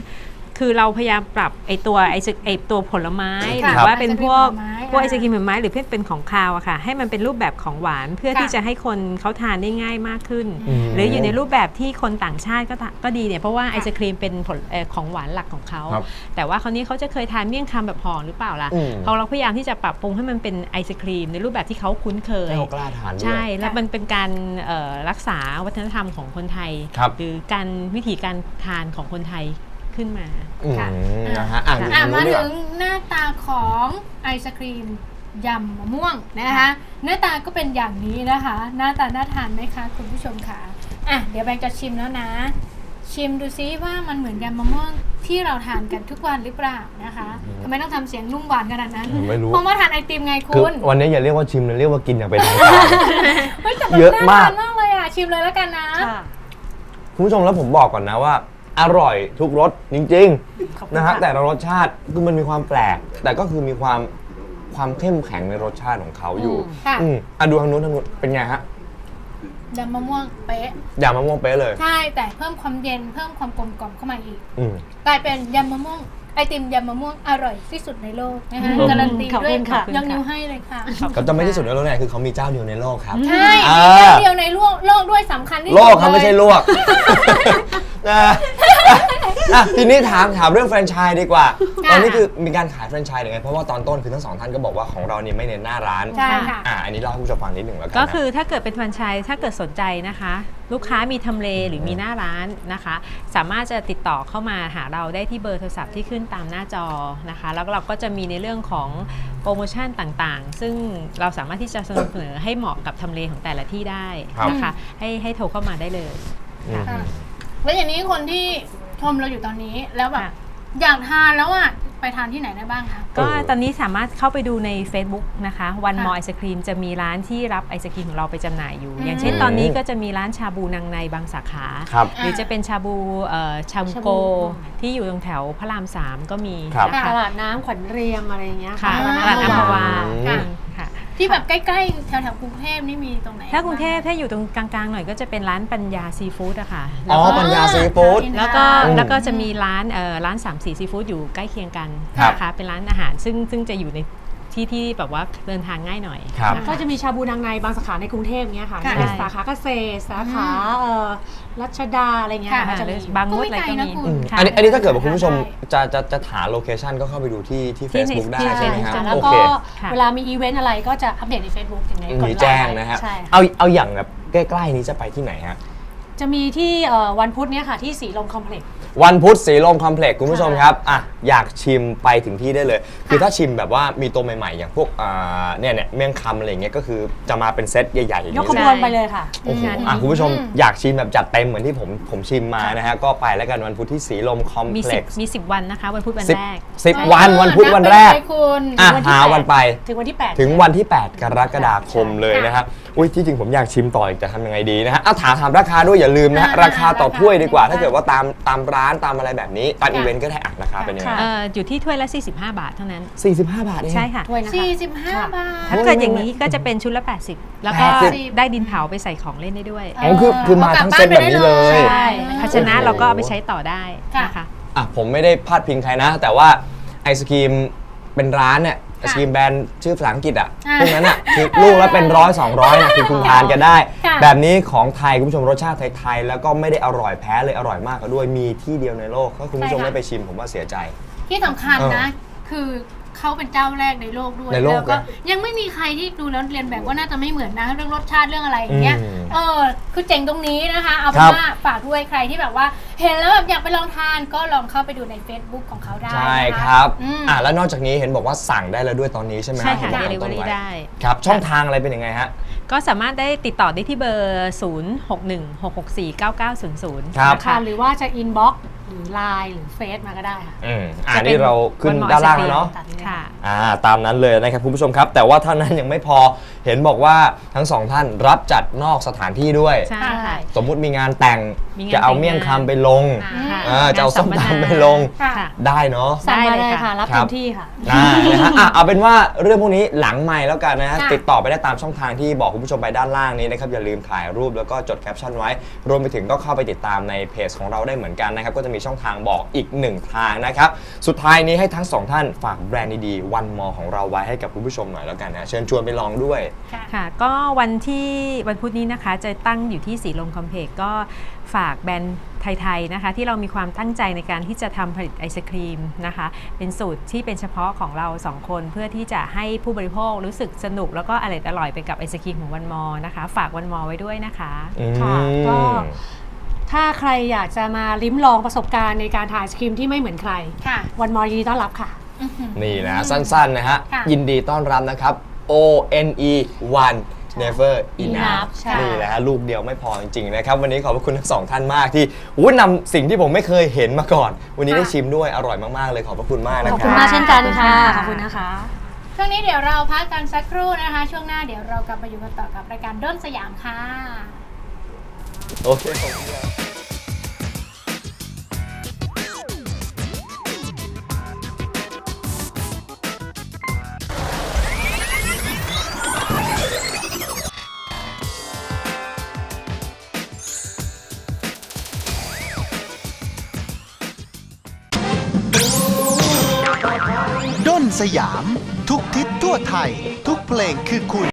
[SPEAKER 3] คือเราพยายามปรับไอตัวไอศไอตัวผลไม้
[SPEAKER 4] ค่ะ
[SPEAKER 3] หรือว่าเป็นพวก
[SPEAKER 4] ไอศกรีมผลไม้
[SPEAKER 3] พวกไอ
[SPEAKER 4] อ่า
[SPEAKER 3] ศกรีมผลไม้หรือเพื่อเป็นของคาวอะค่ะ ให้มันเป็นรูปแบบของหวานเพื่อ
[SPEAKER 4] ค่ะ
[SPEAKER 3] ที่จะให้คนเขาทานได้ง่ายมากขึ้น
[SPEAKER 2] อืม
[SPEAKER 3] หรืออยู่ในรูปแบบที่คนต่างชาติก็ตะก็ดีเนี่ยเพราะว่า
[SPEAKER 4] ค่ะ
[SPEAKER 3] ไอศครีมเป็นผลเอ่อของหวานหลักของเขา
[SPEAKER 2] ครับ
[SPEAKER 3] แต่ว่าคราวนี้เขาจะเคยทานเมี่ยงคำแบบห่อหรือเปล่าล่ะ
[SPEAKER 2] อืม
[SPEAKER 3] พอเราพยายามที่จะปรับปรุงให้มันเป็นไอศครีม ในรูปแบบที่เขาคุ้นเคย
[SPEAKER 2] ให้เขากล้าทานด้วย
[SPEAKER 3] ใช่ แล้วมันเป็นการเอ่อรักษาวัฒนธรรมของคนไทย
[SPEAKER 2] ครับ
[SPEAKER 3] หรือการวิธีการทานของคนไทย ขึ้นมา
[SPEAKER 2] อืม
[SPEAKER 4] ค่ะ
[SPEAKER 2] นะฮะอะ
[SPEAKER 4] อะ
[SPEAKER 2] ดู
[SPEAKER 4] มา
[SPEAKER 2] ดีก
[SPEAKER 4] ถึ
[SPEAKER 2] ว่
[SPEAKER 4] งหน้าตาของไอศครีมยำมะม่วงนะคะหน้าตาก็เป็นอย่างนี้นะคะ หน้าตาน่าทานไหมคะคุณผู้ชมคะอะเดี๋ยวแบงค์จะชิมแล้วนะ ชิมดูซิว่ามันเหมือนยำมะม่วงที่เราทานกันทุกวันหรือเปล่านะคะทำไมต้องทำเสียงนุ่มหวานขนาดนั้น
[SPEAKER 2] ผมไม่รู้
[SPEAKER 4] เพราะว่าทานไอติมไง
[SPEAKER 2] คือ
[SPEAKER 4] คุณ
[SPEAKER 2] วันนี้อย่าเรียกว่าชิมเลยเรียกว่ากินอย่างเป็นทางการ
[SPEAKER 4] เฮ้ยแต่มัน
[SPEAKER 2] เยอะ
[SPEAKER 4] น่ามา
[SPEAKER 2] ก
[SPEAKER 4] ทานมากเลยอะชิมเลยแล้วกันนะ
[SPEAKER 5] ค่ะ
[SPEAKER 2] คุณผู้ชมแล้วผมบอกก่อนนะว่า อร่อยทุกรสจริง
[SPEAKER 5] ขอบ
[SPEAKER 2] ๆ
[SPEAKER 5] คุณ
[SPEAKER 2] นะฮะ
[SPEAKER 5] ค่ะ
[SPEAKER 2] แต่ละรสชาติคือมันมีความแปลก แต่ก็คือมีความความเข้มแข็งในรสชาติของเขาอยู่
[SPEAKER 4] ค่ะ
[SPEAKER 2] อืมอะดูทางนู้นทางนู้นเป็นไงฮะ
[SPEAKER 4] ยำมะม่วงเป๊ะ
[SPEAKER 2] ยำมะม่วงเป๊ะเลย
[SPEAKER 4] ใช่แต่เพิ่มความเย็นเพิ่มความกลมกล่อมเข้ามาอีก
[SPEAKER 2] อืม
[SPEAKER 4] กลายเป็นยำมะม่วงไอติมยำมะม่วงอร่อยที่สุดในโลกนะคะ
[SPEAKER 2] อืม
[SPEAKER 4] การันตี
[SPEAKER 5] ขอบ
[SPEAKER 4] ด้ว
[SPEAKER 5] คุ
[SPEAKER 4] ย
[SPEAKER 5] ณค่ะ
[SPEAKER 4] ยกนิ้วให้เลยค่ะ
[SPEAKER 2] ก็จะไม่ที่สุดในโลกไหนคือเขามีเจ้าเดียวในโลกครับ
[SPEAKER 4] ใช่
[SPEAKER 2] อ่า
[SPEAKER 4] มีเจ้าเดียวในโลกโลกด้วยสำคัญที่สุด
[SPEAKER 2] โลกครับ
[SPEAKER 4] เย
[SPEAKER 2] ไม่ใช่ลวกนะ อะทีนี้ถามถามเรื่องแฟรนไชส์ดีกว่า ตอนนี้คือมีการขายแฟรนไชส์หรือไง เพราะว่าตอนต้นคือทั้งสองท่านก็บอกว่าของเราเนี่ยไม่เน้นหน้าร้าน
[SPEAKER 4] ใช่ค่ะ
[SPEAKER 2] อ่าอันนี้เล่าให้ผู้ชมฟังนิดหนึ่งแล้วกัน
[SPEAKER 3] ก็
[SPEAKER 2] นะ
[SPEAKER 3] คือถ้าเกิดเป็นแฟรนไชส์ถ้าเกิดสนใจนะคะ ลูกค้ามีทำเลหรือมีหน้าร้านนะคะ สามารถจะติดต่อเข้ามาหาเราได้ที่เบอร์โทรศัพท์ที่ขึ้นตามหน้าจอนะคะ แล้วเราก็จะมีในเรื่องของโปรโมชั่นต่างๆ ซึ่งเราสามารถที่จะเสนอให้เหมาะกับทำเลของแต่ละที่ได้นะคะ ให้ให้โทรเข้ามาได้เลย
[SPEAKER 2] อืม
[SPEAKER 4] ค่ะแล้วอย่างนี้คนที่ ชมเราอยู่ตอนนี้แล้วแบบ
[SPEAKER 3] ค่ะ
[SPEAKER 4] อยากทานแล้วอะไปทานที่ไหนได้บ้างคะ
[SPEAKER 3] ก็
[SPEAKER 2] เออ
[SPEAKER 3] ตอนนี้สามารถเข้าไปดูใน Facebook นะคะวัน
[SPEAKER 4] ค่ะ
[SPEAKER 3] มอไอศครีมจะมีร้านที่รับไอศครีมของเราไปจำหน่ายอยู่
[SPEAKER 4] อืม
[SPEAKER 3] อย่างเช่นตอนนี้ก็จะมีร้านชาบูนางในบางสาขา
[SPEAKER 2] ครับ
[SPEAKER 3] หรือจะเป็นชาบูเอ่อชาบู
[SPEAKER 5] ชาบู
[SPEAKER 3] โก ที่อยู่ตรงแถวพระรามสามก็มี
[SPEAKER 2] ครับ
[SPEAKER 3] นะ
[SPEAKER 5] ต
[SPEAKER 3] คะ
[SPEAKER 5] ลาดน้ำขวัญเรียงอะไรอย่างเงี้ย
[SPEAKER 3] ค่ะ
[SPEAKER 5] ค่ะ
[SPEAKER 3] ตลาดอัมพวา
[SPEAKER 2] อืม
[SPEAKER 3] ค่ะ
[SPEAKER 4] ที่แบบใกล้ๆแถวๆกรุงเทพนี่มีตรงไหน
[SPEAKER 3] ถ้ากรุงเทพถ้าอยู่ตรงกลางๆหน่อยก็จะเป็นร้านปัญญาซีฟู้ดอะค่ะ
[SPEAKER 2] อ๋อ
[SPEAKER 3] แล้วก็
[SPEAKER 2] ปัญญาซีฟู้ด
[SPEAKER 3] แล้วก็
[SPEAKER 2] อืม
[SPEAKER 3] แล้วก็จะมีร้านเอ่อร้าน3ามสี่ซีฟู้ดอยู่ใกล้เคียงกัน
[SPEAKER 2] ครับ
[SPEAKER 3] นะคะเป็นร้านอาหารซึ่งซึ่งจะอยู่ใน ที่ที่แบบว่าเดินทางง่ายหน่อย
[SPEAKER 2] ครับ
[SPEAKER 3] นะคะ
[SPEAKER 5] ก็จะมีชาบูนางในบางสาขาในกรุงเทพเงี้ยค่ะ
[SPEAKER 4] ค่ะ
[SPEAKER 5] มีสาขาเกษตร สาขาเอ่อรัชดาอะไรเงี้ย
[SPEAKER 4] ค่ะ
[SPEAKER 5] ก็จะมี
[SPEAKER 3] บางมดอะไรก็มี
[SPEAKER 4] ก็ไม่ไกลนะคุณ
[SPEAKER 2] อืม
[SPEAKER 3] ค่ะ
[SPEAKER 2] อันนี้อันนี้ถ้าเกิดว่าคุณผู้ชม
[SPEAKER 4] ได้
[SPEAKER 2] จะจะจะหาโลเคชันก็เข้าไปดูที่ที่
[SPEAKER 3] ที่
[SPEAKER 2] Facebook ได้
[SPEAKER 3] ที่
[SPEAKER 2] ใช่ไหม
[SPEAKER 3] Facebook
[SPEAKER 2] ครับ
[SPEAKER 5] แล้ว
[SPEAKER 2] โอ
[SPEAKER 5] ก็
[SPEAKER 2] เค
[SPEAKER 3] ค่ะ
[SPEAKER 5] เวลามีอีเวนต์อะไรก็จะอัปเดตใน Facebook อย่างไงกด
[SPEAKER 2] มี
[SPEAKER 5] ไลค์
[SPEAKER 2] แจ้งนะฮะ
[SPEAKER 5] ใช่
[SPEAKER 2] เอาเอาอย่างแบบใกล้ ๆ นี้จะไปที่ไหนฮะ
[SPEAKER 5] จะมีที่เอ่อวันพุธเนี้ยค่ะที่สีลมคอมเพล็กซ์
[SPEAKER 2] วันพุธสีลมคอมเพล็กซ์คุณผู้ชม
[SPEAKER 5] ค่ะ
[SPEAKER 2] ครับอะอยากชิมไปถึงที่ได้เลย คือถ้าชิมแบบว่ามีตัวใหม่ๆ อย่างพวกอ่าเนี่ยเนี่ยเมี่ยงคำอะไรอย่างเงี้ยก็คือจะมาเป็นเซตใหญ่ๆอย่าง
[SPEAKER 5] ยก
[SPEAKER 2] นี้
[SPEAKER 5] ข
[SPEAKER 2] เลย
[SPEAKER 5] บวนไปเลยค่ะ
[SPEAKER 2] โอ้โห
[SPEAKER 3] งานนี้
[SPEAKER 2] อะคุณผู้ชม
[SPEAKER 4] อืม
[SPEAKER 2] อยากชิมแบบจัดเต็มเหมือนที่ผมผมชิมมานะฮะก็ไปแล้วกันวันพุธที่สีลมคอม
[SPEAKER 3] มี
[SPEAKER 2] เพ
[SPEAKER 3] สิ
[SPEAKER 2] ล็
[SPEAKER 3] บ
[SPEAKER 2] กซ์
[SPEAKER 3] มีสิบวันนะคะ วันพุธวัน
[SPEAKER 2] สิบ
[SPEAKER 3] แรก
[SPEAKER 2] สิบวันวันพุธวันแรก
[SPEAKER 4] นับไปเลยคุณ
[SPEAKER 2] อะ
[SPEAKER 5] วันที่
[SPEAKER 2] หา
[SPEAKER 5] แปด
[SPEAKER 2] วันไป
[SPEAKER 5] ถึงวันที่ 8
[SPEAKER 2] ถึงวันที่ 8 กรกฎาคมเลย
[SPEAKER 4] ค่ะ
[SPEAKER 2] นะครับอุ้ยที่จริงผมอยากชิมต่ออีกแต่ทำยังไงดีนะฮะเอาถามถามราคาด้วยอย่าลืมนะฮะ
[SPEAKER 4] อ่า
[SPEAKER 2] ราคาต่อถ้วยดีกว่า
[SPEAKER 4] ราคา
[SPEAKER 2] ถ้าเกิดว่าตามตามร้านตามอะไรแบบนี้ตาม
[SPEAKER 4] ค่ะ
[SPEAKER 2] อีเวนต์ก็ได้อะราคาเป็นยังไง
[SPEAKER 3] เอ่ออยู่ที่ถ้วยละ 45 บาทเท่านั้น
[SPEAKER 2] 45 บาทเอง
[SPEAKER 3] ใช่ค่ะ
[SPEAKER 5] ถ้วยนะคะ
[SPEAKER 4] สี่สิบห้าบาท
[SPEAKER 3] ถ้าเกิดอย่างนี้ก็จะเป็นชุดละ 80 แล้วก็
[SPEAKER 2] 80
[SPEAKER 3] ได้ดินเผาไปใส่ของเล่นได้ด้วย
[SPEAKER 2] อ๋อคือคือมาทั้งเซตแบบนี้เลย
[SPEAKER 3] ใช่ ภาชนะ
[SPEAKER 2] โอ้โห
[SPEAKER 3] เราก็เอาไปใช้ต่อได้นะคะ
[SPEAKER 2] อะผมไม่ได้พาดพิงใครนะ แต่ว่าไอศครีมเป็นร้านเนี่ย ไอศครีมแบรนด์ชื่อภาษาอังกฤษอะ
[SPEAKER 4] อ่า
[SPEAKER 2] พวกนั้นอะคือลูกละเป็นร้อยสองร้อยนะคือคุณทานกันได้
[SPEAKER 4] ค่ะ
[SPEAKER 2] แบบนี้ของไทยคุณผู้ชมรสชาติไทยๆแล้วก็ไม่ได้อร่อยแพ้เลยอร่อยมากก็ด้วยมีที่เดียวในโลกถ้าคุณผู้ชม
[SPEAKER 4] ใช่ค่ะ
[SPEAKER 2] ไม่ไปชิมผมว่าเสียใจ
[SPEAKER 4] ที่สำคัญ
[SPEAKER 2] เออ
[SPEAKER 4] นะ คือ เขาเป็นเจ้าแรกในโลกด้วย
[SPEAKER 2] ในโลก
[SPEAKER 4] แล้วก็
[SPEAKER 2] นะ
[SPEAKER 4] ยังไม่มีใครที่ดูแล้วเรียนแบบว่าน่าจะไม่เหมือนนะเรื่องรสชาติเรื่องอะไรอย่างเงี้ย
[SPEAKER 2] อืม
[SPEAKER 4] เออ คือเจ๋งตรงนี้นะคะเอาเป็
[SPEAKER 2] ครั
[SPEAKER 4] น
[SPEAKER 2] บ
[SPEAKER 4] ว่าฝากด้วยใครที่แบบว่า เห็นแล้วแบบอยากไปลองทานก็ลองเข้าไปดูใน Facebook ของเขาได้
[SPEAKER 2] ใช่
[SPEAKER 4] นะะ
[SPEAKER 2] ครับ
[SPEAKER 4] อืม
[SPEAKER 2] อะแล้วนอกจากนี้เห็นบอกว่าสั่งได้แล้วด้วยตอนนี้ใช่ไหม
[SPEAKER 3] ใช่ค่ะ
[SPEAKER 2] ที่บอกตอนต้น
[SPEAKER 3] Delivery
[SPEAKER 2] ไว้
[SPEAKER 3] ได้
[SPEAKER 2] ครับ ช่องทางอะไรเป็นยังไงฮะ
[SPEAKER 3] ก็สามารถได้ติดต่อได้ที่เบอร์ 0616649900
[SPEAKER 2] ครับ
[SPEAKER 3] นะ
[SPEAKER 5] ค่ะ
[SPEAKER 3] คะ
[SPEAKER 5] หรือว่าจะอินบ็อก หรือไลน์หรือเฟซมาก็ได้ค่ะ
[SPEAKER 2] อืมอ่า
[SPEAKER 3] จะเป็น
[SPEAKER 2] นี่เราขึ้น
[SPEAKER 3] วันหมอ
[SPEAKER 2] ด้านล่าง
[SPEAKER 3] ไอศกรีม
[SPEAKER 2] แล้วเนาะ
[SPEAKER 5] ตัดนี้เลย
[SPEAKER 3] ค่ะ
[SPEAKER 2] อ่าตามนั้นเลยนะครับคุณผู้ชมครับ แต่ว่าเท่านั้นยังไม่พอเห็นบอกว่าทั้งสองท่านรับจัดนอกสถานที่ด้วย
[SPEAKER 3] ใช่ค่ะ
[SPEAKER 2] สมมุติมีงานแต่ง
[SPEAKER 3] มีงาน
[SPEAKER 2] จะเอา
[SPEAKER 3] แต่งงาน
[SPEAKER 2] เมี่ยงคำไปลง
[SPEAKER 3] ค่ะ
[SPEAKER 2] อ่าจะเอาส้มตำไปลง
[SPEAKER 4] ค่ะ
[SPEAKER 3] ค่ะ
[SPEAKER 2] ได้เนาะ
[SPEAKER 5] สั่งมา
[SPEAKER 3] ได้
[SPEAKER 5] เล
[SPEAKER 3] เลย
[SPEAKER 5] ย
[SPEAKER 3] ค่ะ
[SPEAKER 5] ค่ะ รับ
[SPEAKER 2] ครั
[SPEAKER 5] เต็
[SPEAKER 2] บ
[SPEAKER 5] มที่ค่ะ
[SPEAKER 2] ได้นะฮะอะเอาเป็นว่าเรื่องพวกนี้หลังใหม่แล้วกันนะฮะ
[SPEAKER 4] ค่ะ
[SPEAKER 2] ติดต่อไปได้ตามช่องทางที่บอกคุณผู้ชมไปด้านล่างนี้นะครับอย่าลืมถ่ายรูปแล้วก็จดแคปชั่นไว้ รวมไปถึงก็เข้าไปติดตามในเพจของเราได้เหมือนกันนะครับก็จะมีช่องทางบอกอีกหนึ่งทางนะครับ สุดท้ายนี้ให้ทั้งสองท่านฝากแบรนด์ดีๆวันมอของเราไว้ให้กับคุณผู้ชมหน่อยแล้วกันนะเชิญชวนไปลองด้วย
[SPEAKER 4] ค่ะ
[SPEAKER 3] ค่ะ ก็วันที่วันพุธนี้นะคะ จะตั้งอยู่ที่สีลมคอมเพล็กซ์ก็ฝากแบรนด์ไทยๆนะคะ ที่เรามีความตั้งใจในการที่จะทำผลิตไอศครีมนะคะ เป็นสูตรที่เป็นเฉพาะของเราสองคนเพื่อที่จะให้ผู้บริโภครู้สึกสนุก แล้วก็อร่อยอร่อยไปกับไอศครีมของวันมอนะคะ ฝากวันมอไว้ด้วยนะคะ
[SPEAKER 5] ค่ะ
[SPEAKER 2] อืม
[SPEAKER 5] ก็ ถ้าใครอยากจะมาลิ้มลองประสบการณ์ในการถ่ายไอศครีมที่ไม่เหมือนใคร
[SPEAKER 4] ค่ะ
[SPEAKER 5] วันมอยินดีต้อนรับค่ะ
[SPEAKER 4] อื้อหือ
[SPEAKER 2] นี่นะสั้นๆนะฮะ
[SPEAKER 4] ค่ะ
[SPEAKER 2] ยินดีต้อนรับนะครับ O N E one never enough
[SPEAKER 5] Enough ใช่
[SPEAKER 2] นี่แหละฮะลูกเดียวไม่พอจริงๆนะครับ วันนี้ขอบพระคุณทั้งสองท่านมากที่อู้นำสิ่งที่ผมไม่เคยเห็นมาก่อน วันนี้ได้ชิมด้วยอร่อยมากๆเลยขอบพระคุณมากนะ
[SPEAKER 5] ขอบ
[SPEAKER 2] ค
[SPEAKER 5] คุณ
[SPEAKER 2] รับ
[SPEAKER 5] มากเช่นกันค่ะ
[SPEAKER 3] ข
[SPEAKER 5] ข
[SPEAKER 3] อ
[SPEAKER 5] อ
[SPEAKER 3] บบคุ
[SPEAKER 5] คุณณ
[SPEAKER 3] นะ
[SPEAKER 5] นะคะ
[SPEAKER 4] ช่วงนี้เดี๋ยวเราพักกันสักครู่นะคะ ช่วงหน้าเดี๋ยวเรากลับมาอยู่กันต่อกับรายการด้นสยามค่ะ
[SPEAKER 2] โอเค
[SPEAKER 1] ด้นสยาม ทุกทิศทั่วไทย ทุกเพลงคือคุณ